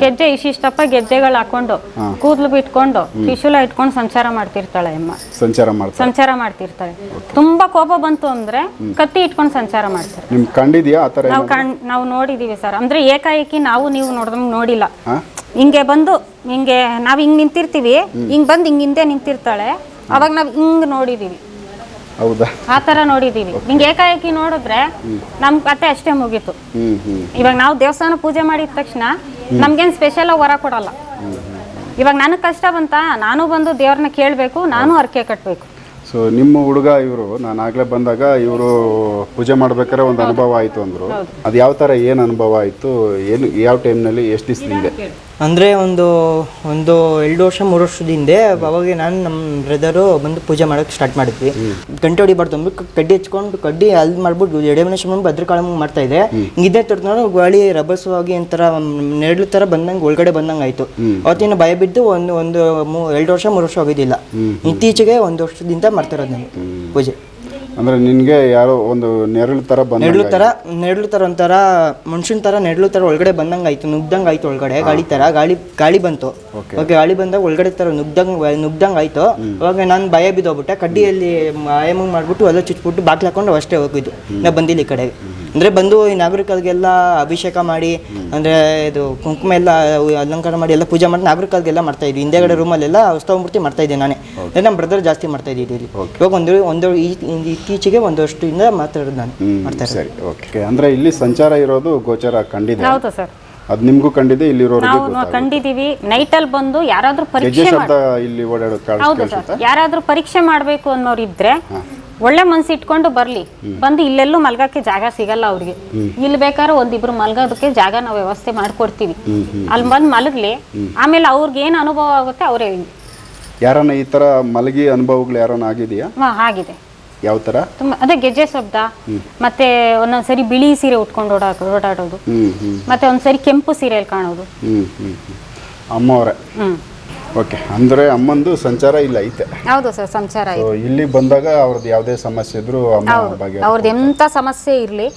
ಗೆಜ್ಜೆ ಇಷ್ಟಿಷ್ಟಪ್ಪ ಗೆಜ್ಜೆಗಳು ಹಾಕೊಂಡು ಕೂದಲು ಬಿಟ್ಕೊಂಡು ಶಿಶುಲ ಇಟ್ಕೊಂಡು ಸಂಚಾರ ಮಾಡ್ತಿರ್ತಾಳೆ ಅಮ್ಮ. ಸಂಚಾರ ಮಾಡ್ತಾರೆ ಸಂಚಾರ ಮಾಡ್ತಿರ್ತಾಳೆ. ತುಂಬಾ ಕೋಪ ಬಂತು ಅಂದ್ರೆ ಕತ್ತಿ ಇಟ್ಕೊಂಡು ಸಂಚಾರ ಮಾಡ್ತಾರೆ. ನಿಮ್ ಕಂಡಿದ್ಯಾ ಆ ಥರ ನಾವು ಕಣ್ ನಾವು ನೋಡಿದೀವಿ ಸರ್. ಅಂದ್ರೆ ಏಕಾಏಕಿ ನಾವು ನೀವು ನೋಡ್ದಂಗ್ ನೋಡಿಲ್ಲ. ಹಿಂಗೆ ಬಂದು ಹಿಂಗೆ ನಾವ್ ಹಿಂಗ್ ನಿಂತಿರ್ತೀವಿ ಹಿಂಗ್ ಬಂದು ಹಿಂಗ್ ಹಿಂದೆ ನಿಂತಿರ್ತಾಳೆ. ಅವಾಗ ನಾವ್ ಹಿಂಗ್ ನೋಡಿದೀವಿ. ಹೌದಾ? ಆ ತರ ನೋಡಿದೀವಿ. ಹಿಂಗೆ ಏಕಾಏಕಿ ನೋಡಿದ್ರೆ ನಮ್ ಕತೆ ಅಷ್ಟೇ ಮುಗೀತು. ಇವಾಗ ನಾವು ದೇವಸ್ಥಾನ ಪೂಜೆ ಮಾಡಿದ ತಕ್ಷಣ ನಮ್ಗೇನು ಸ್ಪೆಷಲ್ ವರ ಕೊಡಲ್ಲ. ಇವಾಗ ನನಗೆ ಕಷ್ಟ ಬಂತ ನಾನು ಬಂದು ದೇವ್ರನ್ನ ಕೇಳಬೇಕು ನಾನು ಅರ್ಕೆ ಕಟ್ಟಬೇಕು ಸೊ ನಿಮ್ಮ ಹುಡುಗ ಇವರು ನಾನು ಆಗ್ಲೇ ಬಂದಾಗ ಇವರು ಪೂಜೆ ಮಾಡ್ಬೇಕಾದ್ರೆ ಒಂದು ಅನುಭವ ಆಯಿತು ಅಂದ್ರು. ಅದು ಯಾವ ಥರ ಏನು ಅನುಭವ ಆಯಿತು? ಏನು ಯಾವ ಟೈಮ್ನಲ್ಲಿ ಎಷ್ಟು ದಿವಸದಿಂದ? ಅಂದರೆ ಒಂದು ಒಂದು ಎರಡು ವರ್ಷ ಮೂರು ವರ್ಷದ ಹಿಂದೆ ಅವಾಗ ನಾನು ನಮ್ಮ ಬ್ರದರು ಬಂದು ಪೂಜೆ ಮಾಡೋಕ್ಕೆ ಸ್ಟಾರ್ಟ್ ಮಾಡಿದ್ವಿ. ಗಂಟೆ ಹೊಡಿಬಾರ್ದು ಅಂದ್ಬಿಟ್ಟು ಕಡ್ಡಿ ಹಚ್ಕೊಂಡು ಕಡ್ಡಿ ಅಲ್ಲಿ ಮಾಡ್ಬಿಟ್ಟು ಎಡೆಮನೇಶ್ವರ ಭದ್ರಕಾಳಮ್ಮ ಮಾಡ್ತಾ ಇದೆ ಹಿಂಗಿದ್ದೆ ತರ್ಕೊಂಡು ಗಾಳಿ ರಭಸವಾಗಿ ಒಂಥರ ನೆರಳು ಥರ ಬಂದಂಗೆ ಒಳಗಡೆ ಬಂದಂಗೆ ಆಯಿತು ಅವತ್ತಿನ ಭಯ ಬಿದ್ದು ಒಂದು ಒಂದು ಮೂ ಎರಡು ವರ್ಷ ಮೂರು ವರ್ಷ ಹೋಗಿದ್ದಿಲ್ಲ. ಇತ್ತೀಚೆಗೆ ಒಂದು ವರ್ಷದಿಂದ ಮಾಡ್ತಾ ಇರೋದು ನಾನು ಪೂಜೆ. ಅಂದ್ರೆ ನಿನಗೆ ಯಾರೋ ಒಂದು ನೆರಳು ಥರ ನೆರಳು ಬಂದ ತರ ನೆರಳು ತರ ಒಂಥರ ಮನುಷ್ಯನ ತರ ನೆರಳು ತರ ಒಳಗಡೆ ಬಂದಂಗ ಆಯ್ತು ನುಗ್ದಂಗ ಆಯ್ತು ಒಳಗಡೆ ಗಾಳಿ ತರ ಗಾಳಿ ಗಾಳಿ ಬಂತು. ಓಕೆ. ಗಾಳಿ ಬಂದಾಗ ಒಳಗಡೆ ತರ ನುಗ್ದಂಗ ನುಗ್ದಂಗ ಆಯ್ತು ಅವಾಗ ನಾನು ಭಯ ಬಿದ್ದೋಗ್ಬಿಟ್ಟೆ ಕಡ್ಡಿಯಲ್ಲಿ ಆಯಮ ಮಾಡ್ಬಿಟ್ಟು ಎಲ್ಲ ಚುಚ್ಬಿಟ್ಟು ಬಾಗ್ಲು ಹಾಕೊಂಡು ಅಷ್ಟೇ ಹೋಗಿದ್ದು ನಾ ಬಂದಿಲ್ಲ ಈ ಕಡೆಗೆ. ಅಂದ್ರೆ ಬಂದು ಈ ನಾಗರಿಕರಿಗೆಲ್ಲ ಅಭಿಷೇಕ ಮಾಡಿ ಅಂದ್ರೆ ಇದು ಕುಂಕುಮ ಎಲ್ಲ ಅಲಂಕಾರ ಮಾಡಿ ಎಲ್ಲ ಪೂಜೆ ಮಾಡಿ ನಾಗರಿಕರಿಗೆಲ್ಲ ಮಾಡ್ತಾ ಇದ್ವಿ. ಹಿಂದೆಗಡೆ ರೂಮಲ್ಲೆಲ್ಲ ಉತ್ಸವ ಮೂರ್ತಿ ಮಾಡ್ತಾ ಇದ್ದೆ ನಾನೇ. ಅಂದ್ರೆ ನಮ್ಮ ಬ್ರದರ್ ಜಾಸ್ತಿ ಮಾಡ್ತಾ ಇದ್ದೀವಿ ಇಲ್ಲಿ ಇವಾಗ ಒಂದು ಒಂದು ಈ- ಇತ್ತೀಚೆಗೆ ಒಂದಷ್ಟು ಇಂದ ಮಾತಾಡೋದು ನಾನು ಮಾಡ್ತಾ ಇರೋದು. ಸರಿ ಓಕೆ ಅಂದ್ರೆ ಇಲ್ಲಿ ಸಂಚಾರ ಇರೋದು ಗೋಚರ ಕಂಡಿದೆ. ಹೌದು ಸರ್. ಅದು ನಿಮಗೂ ಕಂಡಿದೆ ಇಲ್ಲಿರೋರಿಗೆ ನಾವು ನೈಟ್ ಅಲ್ಲಿ ಬಂದು ಯಾರಾದ್ರೂ ಪರೀಕ್ಷೆ ಇಲ್ಲಿ ಓಡಾಡೋ ಕಾಣಿಸ್ ಹೌದು ಸರ್. ಯಾರಾದ್ರೂ ಪರೀಕ್ಷೆ ಮಾಡಬೇಕು ಅನ್ನೋರು ಇದ್ರೆ ಒಳ್ಳೆ ಮನ್ಸು ಇಟ್ಕೊಂಡು ಬರ್ಲಿ. ಬಂದು ಇಲ್ಲೆಲ್ಲೂ ಮಲ್ಗಕ್ಕೆ ಜಾಗ ಸಿಗಲ್ಲ ಅವ್ರಿಗೆ. ಇಲ್ಲಿ ಬೇಕಾದ್ರೆ ಒಂದಿಬ್ರು ಮಲ್ಗೋದಕ್ಕೆ ಜಾಗ ನಾವು ವ್ಯವಸ್ಥೆ ಮಾಡ್ಕೊಡ್ತೀವಿ. ಅಲ್ಲಿ ಬಂದು ಮಲಗ್ಲಿ ಆಮೇಲೆ ಅವ್ರಿಗೆ ಏನು ಅನುಭವ ಆಗುತ್ತೆ ಅವರೇ ಯಾರನ್ನ ಈ ತರ ಮಲಗಿ ಅನುಭವಗಳು ಯಾರನ್ನ ಆಗಿದೆಯಾ? ಆಗಿದೆ. ಯಾವ ತರ? ತುಂಬ ಅದೇ ಗೆಜ್ಜೆ ಶಬ್ದ ಮತ್ತೆ ಒಂದೊಂದ್ಸರಿ ಬಿಳಿ ಸೀರೆ ಉಟ್ಕೊಂಡು ಓಡಾ ಓಡಾಡೋದು. ಮತ್ತೆ ಒಂದ್ಸರಿ ಕೆಂಪು ಸೀರೆಯಲ್ಲಿ ಕಾಣೋದು. ಅಮ್ಮವ್ರೆ. ಹ್ಮ್. ಓಕೆ ಅಂದ್ರೆ ಅಮ್ಮಂದು ಸಂಚಾರ ಇಲ್ಲ ಐತೆ. ಹೌದು ಸರ್ ಸಂಚಾರ ಇದೆ. ಇಲ್ಲಿ ಬಂದಾಗ ಅವ್ರದ್ದು ಯಾವುದೇ ಸಮಸ್ಯೆ ಇದ್ರು ಅಮ್ಮ ಬಗ್ಗೆ ಅವ್ರದ್ದು ಎಂಥ ಸಮಸ್ಯೆ ಇರಲಿ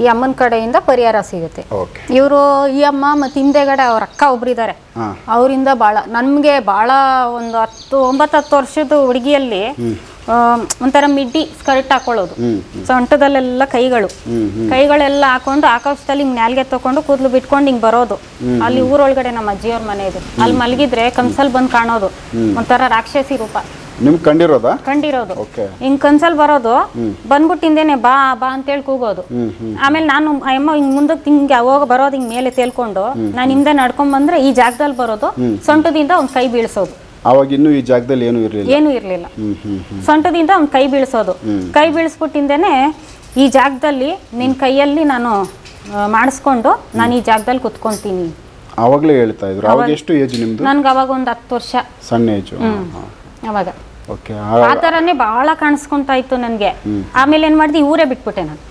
ಈ ಅಮ್ಮನ ಕಡೆಯಿಂದ ಪರಿಹಾರ ಸಿಗುತ್ತೆ. ಓಕೆ. ಇವರು ಈ ಅಮ್ಮ ಮತ್ತು ಹಿಂದೆಗಡೆ ಅವ್ರ ಅಕ್ಕ ಒಬ್ಬರಿದ್ದಾರೆ. ಅವರಿಂದ ಭಾಳ ನಮಗೆ ಭಾಳ ಒಂದು ಹತ್ತು ಒಂಬತ್ತು ಹತ್ತು ವರ್ಷದ ಹುಡುಗಿಯಲ್ಲಿ ಒಂಥರ ಮಿಡ್ಡಿ ಸ್ಕರ್ಟ್ ಹಾಕೊಳ್ಳೋದು. ಸೊಂಟದಲ್ಲೆಲ್ಲ ಕೈಗಳು. ಕೈಗಳೆಲ್ಲ ಹಾಕೊಂಡು ಆಕಾಶದಲ್ಲಿ ಹಿಂಗ್ ನಾಲ್ಗೆ ತಕೊಂಡು ಕೂದಲು ಬಿಟ್ಕೊಂಡು ಹಿಂಗ್ ಬರೋದು. ಅಲ್ಲಿ ಊರೊಳಗಡೆ ನಮ್ಮ ಅಜ್ಜಿಯವ್ರ ಮನೆ ಇದೆ ಅಲ್ಲಿ ಮಲಗಿದ್ರೆ ಕನ್ಸಲ್ ಬಂದ್ ಕಾಣೋದು. ಒಂಥರ ರಾಕ್ಷಸಿ ರೂಪ. ನಿಮ್ ಕಂಡಿರೋದಾ? ಕಂಡಿರೋದು. ಹಿಂಗ್ ಕನ್ಸಲ್ ಬರೋದು ಬಂದ್ಬಿಟ್ಟು ಹಿಂದೇನೆ ಬಾ ಬಾ ಅಂತೇಳಿ ಕೂಗೋದು. ಆಮೇಲೆ ನಾನು ಅಮ್ಮ ಹಿಂಗ್ ಮುಂದಕ್ಕೆ ಹಿಂಗೆ ಹೋಗ ಬರೋದು ಹಿಂಗ್ ಮೇಲೆ ತೇಲ್ಕೊಂಡು ನಾನು ಹಿಂದೆ ನಡ್ಕೊಂಡ್ ಬಂದ್ರೆ ಈ ಜಾಗದಲ್ಲಿ ಬರೋದು ಸೊಂಟದಿಂದ ಒಂದ್ ಕೈ ಬೀಳ್ಸೋದು. ಅವಾಗ ಇನ್ನೂ ಈ ಜಾಗದಲ್ಲಿ ಏನು ಇರಲಿಲ್ಲ. ಏನು ಇರಲಿಲ್ಲ. ಸೊಂಟದಿಂದ ಅವ್ನು ಕೈ ಬೀಳಿಸೋದು. ಕೈ ಬೀಳಿಸ್ಬಿಟ್ಟಿಂದೇನೆ ಈ ಜಾಗದಲ್ಲಿ ನಿನ್ನ ಕೈಯಲ್ಲಿ ನಾನು ಮಾಡಿಸ್ಕೊಂಡು ನಾನು ಈ ಜಾಗದಲ್ಲಿ ಕುತ್ಕೊಂತೀನಿ. ಅವಾಗಲೇ ಹೇಳ್ತಾ ಇದ್ರು. ಅವಾಗ ಎಷ್ಟು ಏಜ್ ನಿಮ್ದು? ನನ್ಗೆ ಅವಾಗ ಒಂದು ಹತ್ತು ವರ್ಷ. ಸಣ್ಣ ಏಜ್ ಅವಾಗ. ಓಕೆ ಆ ಥರನೇ ಭಾಳ ಕಾಣಿಸ್ಕೊಂತಾ ಇತ್ತು ನನಗೆ. ಆಮೇಲೆ ಏನು ಮಾಡಿದೆ ಊರೇ ಬಿಟ್ಬಿಟ್ಟೆ ನಾನು.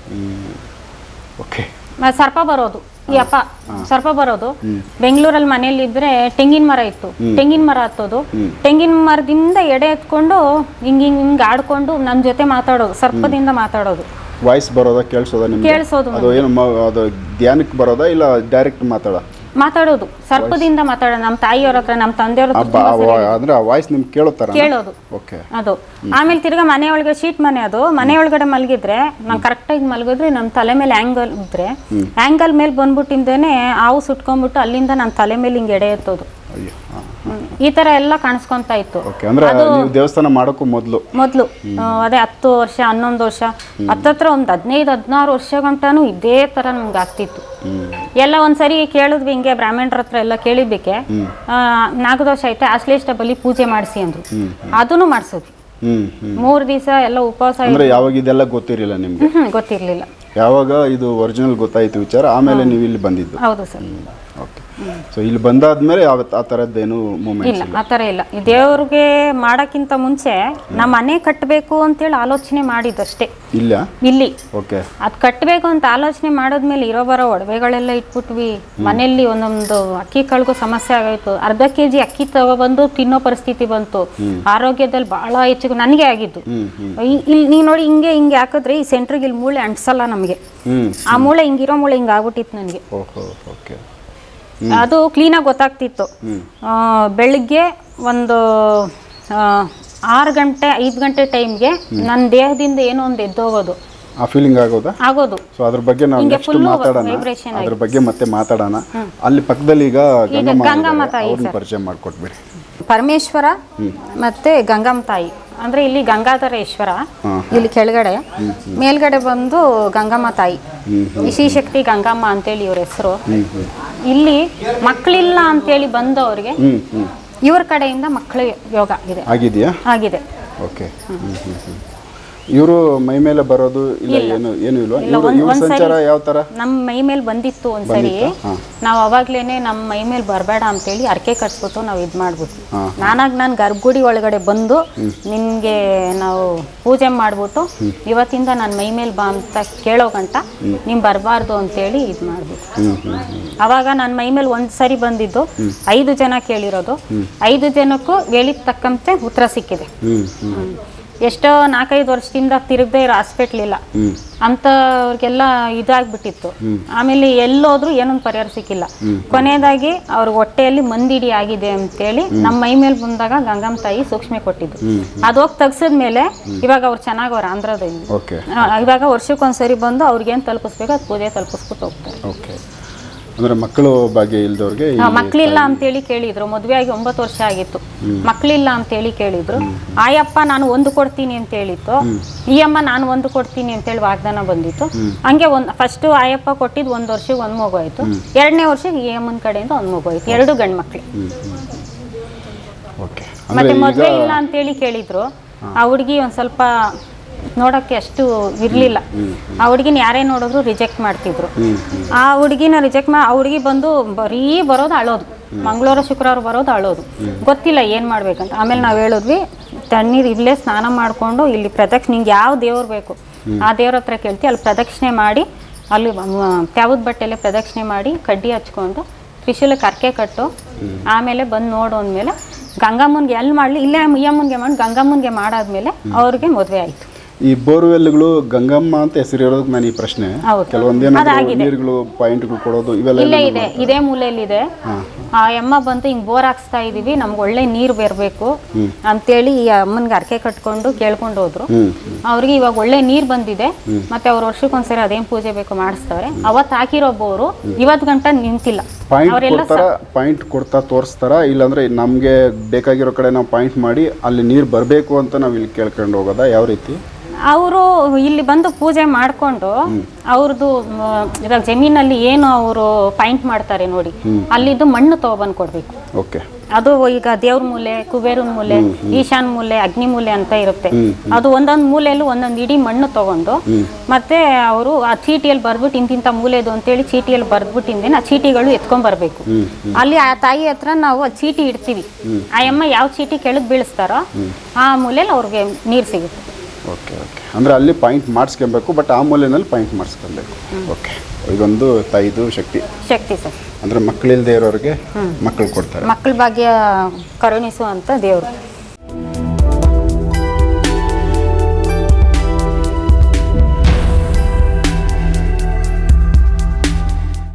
ಓಕೆ. ಸರ್ಪ ಬರೋದು. ಈ ಅಪ್ಪ ಸರ್ಪ ಬರೋದು. ಬೆಂಗಳೂರಲ್ಲಿ ಮನೇಲಿ ಇದ್ರೆ ತೆಂಗಿನ ಮರ ಇತ್ತು. ತೆಂಗಿನ ಮರ ಹತ್ತೋದು. ತೆಂಗಿನ ಮರದಿಂದ ಎಡೆ ಎತ್ಕೊಂಡು ಹಿಂಗ್ ಹಿಂಗ್ ಹಿಂಗ್ ಆಡ್ಕೊಂಡು ನನ್ನ ಜೊತೆ ಮಾತಾಡೋದು. ಸರ್ಪದಿಂದ ಮಾತಾಡೋದು. ವಾಯ್ಸ್ ಬರೋದ ಕೇಳಿಸೋದ ನಿಮ್ಗೆ? ಕೇಳಿಸೋದು ಅದು ಏನು ಮ- ಅದು ಧ್ಯಾನಕ್ಕೆ ಬರೋದಾ ಇಲ್ಲ ಡೈರೆಕ್ಟ್ ಮಾತಾಡ ಮಾತಾಡೋದು. ಸರ್ಪದಿಂದ ಮಾತಾಡೋದು ನಮ್ಮ ತಾಯಿಯವ್ರ ಹತ್ರ ನಮ್ಮ ತಂದೆಯವ್ರ ಅಂದ್ರೆ ಆ ವಾಯ್ಸ್ ನಿಮ್ಗೆ ಕೇಳುತ್ತಾರ ಕೇಳೋದು. ಓಕೆ ಅದು. ಆಮೇಲೆ ತಿರ್ಗಾ ಮನೆ ಒಳಗೆ ಶೀಟ್ ಮನೆ ಅದು. ಮನೆ ಒಳಗಡೆ ಮಲಗಿದ್ರೆ ನಾನು ಕರೆಕ್ಟಾಗಿ ಮಲಗಿದ್ರೆ ನಮ್ಮ ತಲೆ ಮೇಲೆ ಆ್ಯಂಗಲ್ ಇದ್ರೆ ಆ್ಯಂಗಲ್ ಮೇಲೆ ಬಂದ್ಬಿಟ್ಟಿಂದೇನೆ ಹಾವು ಸುಟ್ಕೊಂಡ್ಬಿಟ್ಟು ಅಲ್ಲಿಂದ ನನ್ನ ತಲೆ ಮೇಲೆ ಹಿಂಗೆ ಎಡೆ ಎತ್ತೋದು. ಅಯ್ಯೋ ಹಾಂ. ಈ ತರ ಎಲ್ಲ ಕಾಣಿಸ್ಕೊಂತ ಇತ್ತು. ಓಕೆ ಅಂದ್ರೆ ನೀವು ದೇವಸ್ಥಾನ ಮಾಡೋಕ್ಕೂ ಮೊದಲು. ಮೊದಲು. ಅದೇ ಹತ್ತು ವರ್ಷ ಹನ್ನೊಂದು ವರ್ಷ ಹತ್ತತ್ರ ಒಂದು ಹದಿನೈದು ಹದಿನಾರು ವರ್ಷ ಗಂಟನೂ ಇದೇ ತರ ನಮ್ಗೆ ಆಗ್ತಿತ್ತು. ಎಲ್ಲ ಒಂದ್ಸರಿ ಕೇಳಿದ್ವಿ ಹಿಂಗೆ ಬ್ರಾಹ್ಮಣರ ಹತ್ರ ಎಲ್ಲ ಕೇಳಿದ್ದಕ್ಕೆ. ನಾಗದೋಷ ಐತೆ ಅಶ್ಲೇಷ್ಟ ಬಲಿ ಪೂಜೆ ಮಾಡಿಸಿ ಅಂದ್ರು. ಅದನ್ನು ಮಾಡಿಸೋದು. ಮೂರು ದಿವಸ ಎಲ್ಲ ಉಪವಾಸ ಅಂದ್ರೆ ಯಾವಾಗ ಇದೆಲ್ಲ ಗೊತ್ತಿರಲಿಲ್ಲ ನಿಮ್ಗೆ? ಗೊತ್ತಿರ್ಲಿಲ್ಲ. ಯಾವಾಗ ಇದು ಒರಿಜಿನಲ್ ಗೊತ್ತಾಯ್ತು ವಿಚಾರ ಆಮೇಲೆ ನೀವು ಇಲ್ಲಿ ಬಂದಿದ್ದು? ಹೌದು ಸರ್. ಸೊ ಇಲ್ಲಿ ಬಂದಾದ್ಮೇಲೆ ಮೇಲೆ ಆ ಥರದ್ದೇನು ಮೂಮೆಂಟ್ ಇಲ್ಲ ಆ ಥರ ಇಲ್ಲ. ಈ ದೇವ್ರಿಗೆ ಮಾಡೋಕ್ಕಿಂತ ಮುಂಚೆ ನಮ್ಮ ಮನೆ ಕಟ್ಟಬೇಕು ಅಂತೇಳಿ ಆಲೋಚನೆ ಮಾಡಿದ್ದಷ್ಟೇ. ಇಲ್ಲ? ಇಲ್ಲಿ. ಓಕೆ ಅದು ಕಟ್ಟಬೇಕು ಅಂತ ಆಲೋಚನೆ ಮಾಡಿದ್ಮೇಲೆ ಇರೋ ಬರೋ ಒಡವೆಗಳೆಲ್ಲ ಇಟ್ಬಿಟ್ವಿ. ಮನೆಯಲ್ಲಿ ಒಂದೊಂದು ಅಕ್ಕಿ ಕಳ್ಗೂ ಸಮಸ್ಯೆ ಆಗೋಯ್ತು. ಅರ್ಧ ಕೆ ಜಿ ಅಕ್ಕಿ ತಗೊಬಂದು ತಿನ್ನೋ ಪರಿಸ್ಥಿತಿ ಬಂತು. ಆರೋಗ್ಯದಲ್ಲಿ ಭಾಳ ಹೆಚ್ಚು ನನಗೆ ಆಗಿದ್ದು. ಇಲ್ಲಿ ನೀವು ನೋಡಿ ಹಿಂಗೆ ಹಿಂಗೆ ಹಾಕಿದ್ರೆ ಈ ಸೆಂಟ್ರಿಗೆ ಇಲ್ಲಿ ಮೂಳೆ ಅಂಟಿಸಲ್ಲ ನಮಗೆ. ಆ ಮೂಳೆ ಹಿಂಗಿರೋ ಮೂಳೆ ಹಿಂಗೆ ಆಗ್ಬಿಟ್ಟಿತ್ತು ನನಗೆ ಓಕೆ. ಅದು ಕ್ಲೀನಾಗಿ ಗೊತ್ತಾಗ್ತಿತ್ತು. ಬೆಳಿಗ್ಗೆ ಒಂದು ಆರು ಗಂಟೆ ಐದು ಗಂಟೆ ಟೈಮ್ಗೆ ನನ್ನ ದೇಹದಿಂದ ಏನೋ ಒಂದು ಎದ್ದೋಗೋದು. ಆ ಫೀಲಿಂಗ್ ಆಗೋದಾ? ಆಗೋದು. ಸೊ ಅದ್ರ ಬಗ್ಗೆ ನಾವು ನೆಕ್ಸ್ಟ್ ಮಾತಾಡೋಣ. ಅದ್ರ ಬಗ್ಗೆ ಮತ್ತೆ ಮಾತಾಡೋಣ. ಅಲ್ಲಿ ಪಕ್ಕದಲ್ಲಿ ಈಗ ಗಂಗಮ್ಮ ತಾಯಿ ಪರಿಚಯ ಮಾಡಿಕೊಟ್ಬಿಡಿ. ಪರಮೇಶ್ವರ ಮತ್ತೆ ಗಂಗಮ್ಮ ತಾಯಿ. ಅಂದ್ರೆ ಇಲ್ಲಿ ಗಂಗಾಧರೇಶ್ವರ ಇಲ್ಲಿ ಕೆಳಗಡೆ. ಮೇಲ್ಗಡೆ ಬಂದು ಗಂಗಮ್ಮ ತಾಯಿ. ಶಕ್ತಿ ಗಂಗಮ್ಮ ಅಂತೇಳಿ ಇವ್ರ ಹೆಸರು. ಇಲ್ಲಿ ಮಕ್ಕಳಿಲ್ಲ ಅಂತೇಳಿ ಬಂದವ್ರಿಗೆ ಇವ್ರ ಕಡೆಯಿಂದ ಮಕ್ಕಳ ಯೋಗ ಆಗಿದೆ. ಆಗಿದೆಯಾ? ಆಗಿದೆ. ಓಕೆ. ಇವರು ಮೈ ಮೇಲೆ ಬರೋದು ಇಲ್ಲ ಏನು ಏನು ಇಲ್ವಾ? ಇಲ್ಲ, ಇವ್ರು ಇವ್ರ ಸಂಚಾರ ಯಾವ ತರ? ನಮ್ಮ ಮೈ ಮೇಲೆ ಬಂದಿತ್ತು ಒಂದ್ಸರಿ. ನಾವು ಅವಾಗ್ಲೇನೆ ನಮ್ಮ ಮೈ ಮೇಲೆ ಬರಬೇಡ ಅಂತೇಳಿ ಅರ್ಕೆ ಕಟ್ಸ್ಬಿಟ್ಟು ನಾವು ಇದು ಮಾಡ್ಬಿಟ್ವಿ. ನಾನಾಗ್ ನಾನು ಗರ್ಭಗುಡಿ ಒಳಗಡೆ ಬಂದು ನಿನ್ಗೆ ನಾವು ಪೂಜೆ ಮಾಡ್ಬಿಟ್ಟು ಇವತ್ತಿಂದ ನಾನು ಮೈ ಮೇಲೆ ಬಾ ಅಂತ ಕೇಳೋ ಗಂಟ ನಿಮ್ ಬರಬಾರ್ದು ಅಂತೇಳಿ ಇದು ಮಾಡ್ಬಿಟ್ಟು ಅವಾಗ ನಾನು ಮೈ ಮೇಲೆ ಒಂದ್ಸರಿ ಬಂದಿದ್ದು ಐದು ಜನ ಕೇಳಿರೋದು. ಐದು ಜನಕ್ಕೂ ಹೇಳಿದ ತಕ್ಕಂತೆ ಉತ್ತರ ಸಿಕ್ಕಿದೆ. ಎಷ್ಟೋ ನಾಲ್ಕೈದು ವರ್ಷದಿಂದ ತಿರುಗದೆ ಇರೋ ಹಾಸ್ಪಿಟ್ಲ್ ಇಲ್ಲ. ಅಂತ ಅಂಥವ್ರಿಗೆಲ್ಲ ಇದಾಗ್ಬಿಟ್ಟಿತ್ತು. ಆಮೇಲೆ ಎಲ್ಲೋದ್ರು ಏನೊಂದು ಪರಿಹಾರ ಸಿಕ್ಕಿಲ್ಲ. ಕೊನೆಯದಾಗಿ ಅವ್ರ ಹೊಟ್ಟೆಯಲ್ಲಿ ಮಂದಿಡಿ ಆಗಿದೆ ಅಂತೇಳಿ ನಮ್ಮ ಮೈ ಮೇಲೆ ಬಂದಾಗ ಗಂಗಮ್ಮ ತಾಯಿ ಸೂಕ್ಷ್ಮೆ ಕೊಟ್ಟಿದ್ದು. ಅದು ಹೋಗಿ ತೆಗ್ಸಿದ್ಮೇಲೆ ಇವಾಗ ಅವ್ರು ಚೆನ್ನಾಗವ್ರ ಆಂಧ್ರದಲ್ಲಿ. ಇವಾಗ ವರ್ಷಕ್ಕೊಂದ್ಸರಿ ಬಂದು ಅವ್ರಿಗೇನು ತಲುಪಿಸ್ಬೇಕು ಅದು ಪೂಜೆ ತಲುಪಿಸ್ಬಿಟ್ಟು ಹೋಗ್ತಾರೆ. ಓಕೆ ಅಂದರೆ ಮಕ್ಕಳು ಭಾಗ್ಯ ಇಲ್ದವ್ರಿಗೆ ಮಕ್ಕಳಿಲ್ಲ ಮಕ್ಳಿಲ್ಲ ಅಂತೇಳಿ ಕೇಳಿದ್ರು. ಮದುವೆ ಆಗಿ ಒಂಬತ್ತು ವರ್ಷ ಆಗಿತ್ತು. ಮಕ್ಳಿಲ್ಲ ಅಂತೇಳಿ ಕೇಳಿದ್ರು. ಆಯಪ್ಪ ನಾನು ಒಂದು ಕೊಡ್ತೀನಿ ಅಂತ ಹೇಳಿತ್ತು. ಈ ಅಮ್ಮ ನಾನು ಒಂದು ಕೊಡ್ತೀನಿ ಅಂತೇಳಿ ವಾಗ್ದಾನ ಬಂದಿತ್ತು. ಹಂಗೆ ಒಂದ್ ಫಸ್ಟ್ ಆಯಪ್ಪ ಕೊಟ್ಟಿದ್ ಒಂದ್ ವರ್ಷಕ್ಕೆ ಒಂದ್ ಮಗು ಆಯ್ತು. ಎರಡನೇ ವರ್ಷಕ್ಕೆ ಈ ಅಮ್ಮನ ಕಡೆಯಿಂದ ಒಂದ್ ಮಗು ಆಯ್ತು. ಎರಡು ಗಂಡು ಮಕ್ಳು. ಓಕೆ ಮತ್ತೆ ಮದ್ವೆ ಇಲ್ಲ ಅಂತೇಳಿ ಕೇಳಿದ್ರು. ಆ ಹುಡುಗಿ ಒಂದ್ ಸ್ವಲ್ಪ ನೋಡಕ್ಕೆ ಅಷ್ಟು ಇರಲಿಲ್ಲ. ಆ ಹುಡುಗಿನ ಯಾರೇ ನೋಡಿದ್ರು ರಿಜೆಕ್ಟ್ ಮಾಡ್ತಿದ್ರು. ಆ ಹುಡುಗಿನ ರಿಜೆಕ್ಟ್ ಮಾ ಆ ಹುಡುಗಿ ಬಂದು ಬರೀ ಬರೋದು ಅಳೋದು. ಮಂಗಳವಾರ ಶುಕ್ರವಾರ ಬರೋದು ಅಳೋದು. ಗೊತ್ತಿಲ್ಲ ಏನು ಮಾಡ್ಬೇಕಂತ. ಆಮೇಲೆ ನಾವು ಹೇಳಿದ್ವಿ ತಣ್ಣೀರು ಇಲ್ಲೇ ಸ್ನಾನ ಮಾಡಿಕೊಂಡು ಇಲ್ಲಿ ಪ್ರದಕ್ಷಿಣೆ ನಿಂಗೆ ಯಾವ ದೇವ್ರು ಬೇಕು? ಆ ದೇವ್ರ ಹತ್ರ ಕೇಳ್ತಿ ಅಲ್ಲಿ ಪ್ರದಕ್ಷಿಣೆ ಮಾಡಿ ಅಲ್ಲಿ ತ್ಯಾವದ ಬಟ್ಟೆಲೆ ಪ್ರದಕ್ಷಿಣೆ ಮಾಡಿ ಕಡ್ಡಿ ಹಚ್ಕೊಂಡು ತ್ರಿಶೂಲಕ್ಕೆ ಅರ್ಕೆ ಕಟ್ಟು ಆಮೇಲೆ ಬಂದು ನೋಡು ಅಂದಮೇಲೆ ಗಂಗಮ್ಮನ್ಗೆ ಎಲ್ಲಿ ಮಾಡಲಿ ಇಲ್ಲೇ ಈ ಅಮ್ಮನ್ಗೆ ಮಾಡಿ ಗಂಗಮ್ಮನ್ಗೆ ಮಾಡಾದ್ಮೇಲೆ ಅವ್ರಿಗೆ ಮದುವೆ ಆಯಿತು. ಈ ಬೋರ್ವೆಲ್ಗಳು ಗಂಗಮ್ಮ ಅಂತ ಹೆಸರಿರೋದಕ್ಕೆ ನಾನು ಈ ಪ್ರಶ್ನೆ. ಕೆಲವೊಂದೇನಾದ್ರು ನೀರುಗಳು ಪಾಯಿಂಟ್ಗಳು ಕೊಡೋದು ಇವೆಲ್ಲ ಇಲ್ಲೇ ಇದೆ ಇದೇ ಮೂಲೆಯಲ್ಲಿದೆ. ಆ ಅಮ್ಮ ಬಂತು ಹಿಂಗ್ ಬೋರ್ ಹಾಕ್ಸ್ತಾ ಇದೀವಿ ನಮ್ಗೆ ಒಳ್ಳೆ ನೀರು ಬರಬೇಕು ಅಂತೇಳಿ ಈ ಅಮ್ಮನ್ಗೆ ಅರ್ಕೆ ಕಟ್ಕೊಂಡು ಕೇಳ್ಕೊಂಡು ಹೋದ್ರು. ಅವ್ರಿಗೆ ಇವಾಗ ಒಳ್ಳೆ ನೀರು ಬಂದಿದೆ. ಮತ್ತೆ ಅವ್ರ ವರ್ಷಕ್ಕೊಂದ್ಸರಿ ಅದೇನ್ ಪೂಜೆ ಬೇಕು ಮಾಡ್ಸ್ತಾರೆ. ಅವತ್ತು ಹಾಕಿರೋ ಬೋರು ಇವತ್ತು ಗಂಟ ನಿಂತಿಲ್ಲ. ಪಾಯಿಂಟ್ ಕೊಡ್ತಾ ತೋರಿಸ್ತಾರ ಇಲ್ಲಾಂದ್ರೆ ನಮಗೆ ಬೇಕಾಗಿರೋ ಕಡೆ ನಾವು ಪಾಯಿಂಟ್ ಮಾಡಿ ಅಲ್ಲಿ ನೀರು ಬರಬೇಕು ಅಂತ ನಾವು ಇಲ್ಲಿ ಕೇಳ್ಕೊಂಡು ಹೋಗೋದಾ? ಯಾವ ರೀತಿ? ಅವರು ಇಲ್ಲಿ ಬಂದು ಪೂಜೆ ಮಾಡಿಕೊಂಡು ಅವ್ರದ್ದು ಇವಾಗ ಜಮೀನಲ್ಲಿ ಏನು ಅವರು ಪಾಯಿಂಟ್ ಮಾಡ್ತಾರೆ ನೋಡಿ ಅಲ್ಲಿದ್ದು ಮಣ್ಣು ತಗೊಬಂದು ಕೊಡಬೇಕು. ಓಕೆ. ಅದು ಈಗ ದೇವ್ರ ಮೂಲೆ ಕುಬೇರನ ಮೂಲೆ ಈಶಾನ್ ಮೂಲೆ ಅಗ್ನಿ ಮೂಲೆ ಅಂತ ಇರುತ್ತೆ. ಅದು ಒಂದೊಂದು ಮೂಲೆಯಲ್ಲೂ ಒಂದೊಂದು ಇಡೀ ಮಣ್ಣು ತಗೊಂಡು ಮತ್ತೆ ಅವರು ಆ ಚೀಟಿಯಲ್ಲಿ ಬರ್ಬಿಟ್ಟು ಇಂತಿಂತ ಮೂಲೆದು ಅಂತೇಳಿ ಚೀಟಿಯಲ್ಲಿ ಬರ್ದ್ಬಿಟ್ಟಿಂದೇನೆ ಆ ಚೀಟಿಗಳು ಎತ್ಕೊಂಡ್ ಬರ್ಬೇಕು. ಅಲ್ಲಿ ಆ ತಾಯಿ ಹತ್ರ ನಾವು ಆ ಚೀಟಿ ಇಡ್ತೀವಿ. ಆ ಅಮ್ಮ ಯಾವ ಚೀಟಿ ಕೆಳಗೆ ಬೀಳಿಸ್ತಾರೋ ಆ ಮೂಲೆಯಲ್ಲಿ ಅವ್ರಿಗೆ ನೀರು ಸಿಗುತ್ತೆ. ಓಕೆ ಓಕೆ ಅಂದರೆ ಅಲ್ಲಿ ಪಾಯಿಂಟ್ ಮಾಡಿಸ್ಕೊಬೇಕು ಬಟ್ ಆ ಮೂಲೆಯಲ್ಲಿ ಪಾಯಿಂಟ್ ಮಾಡಿಸ್ಕೊಬೇಕು. ಓಕೆ ಇದೊಂದು ತಾಯಿದು ಶಕ್ತಿ. ಶಕ್ತಿ ಸರ್. ಅಂದರೆ ಮಕ್ಕಳಿಲ್ಲದೆ ಇರೋರಿಗೆ ಮಕ್ಕಳು ಕೊಡ್ತಾರೆ. ಮಕ್ಕಳ ಭಾಗ್ಯ ಕರುಣಿಸುವಂಥ ದೇವರು.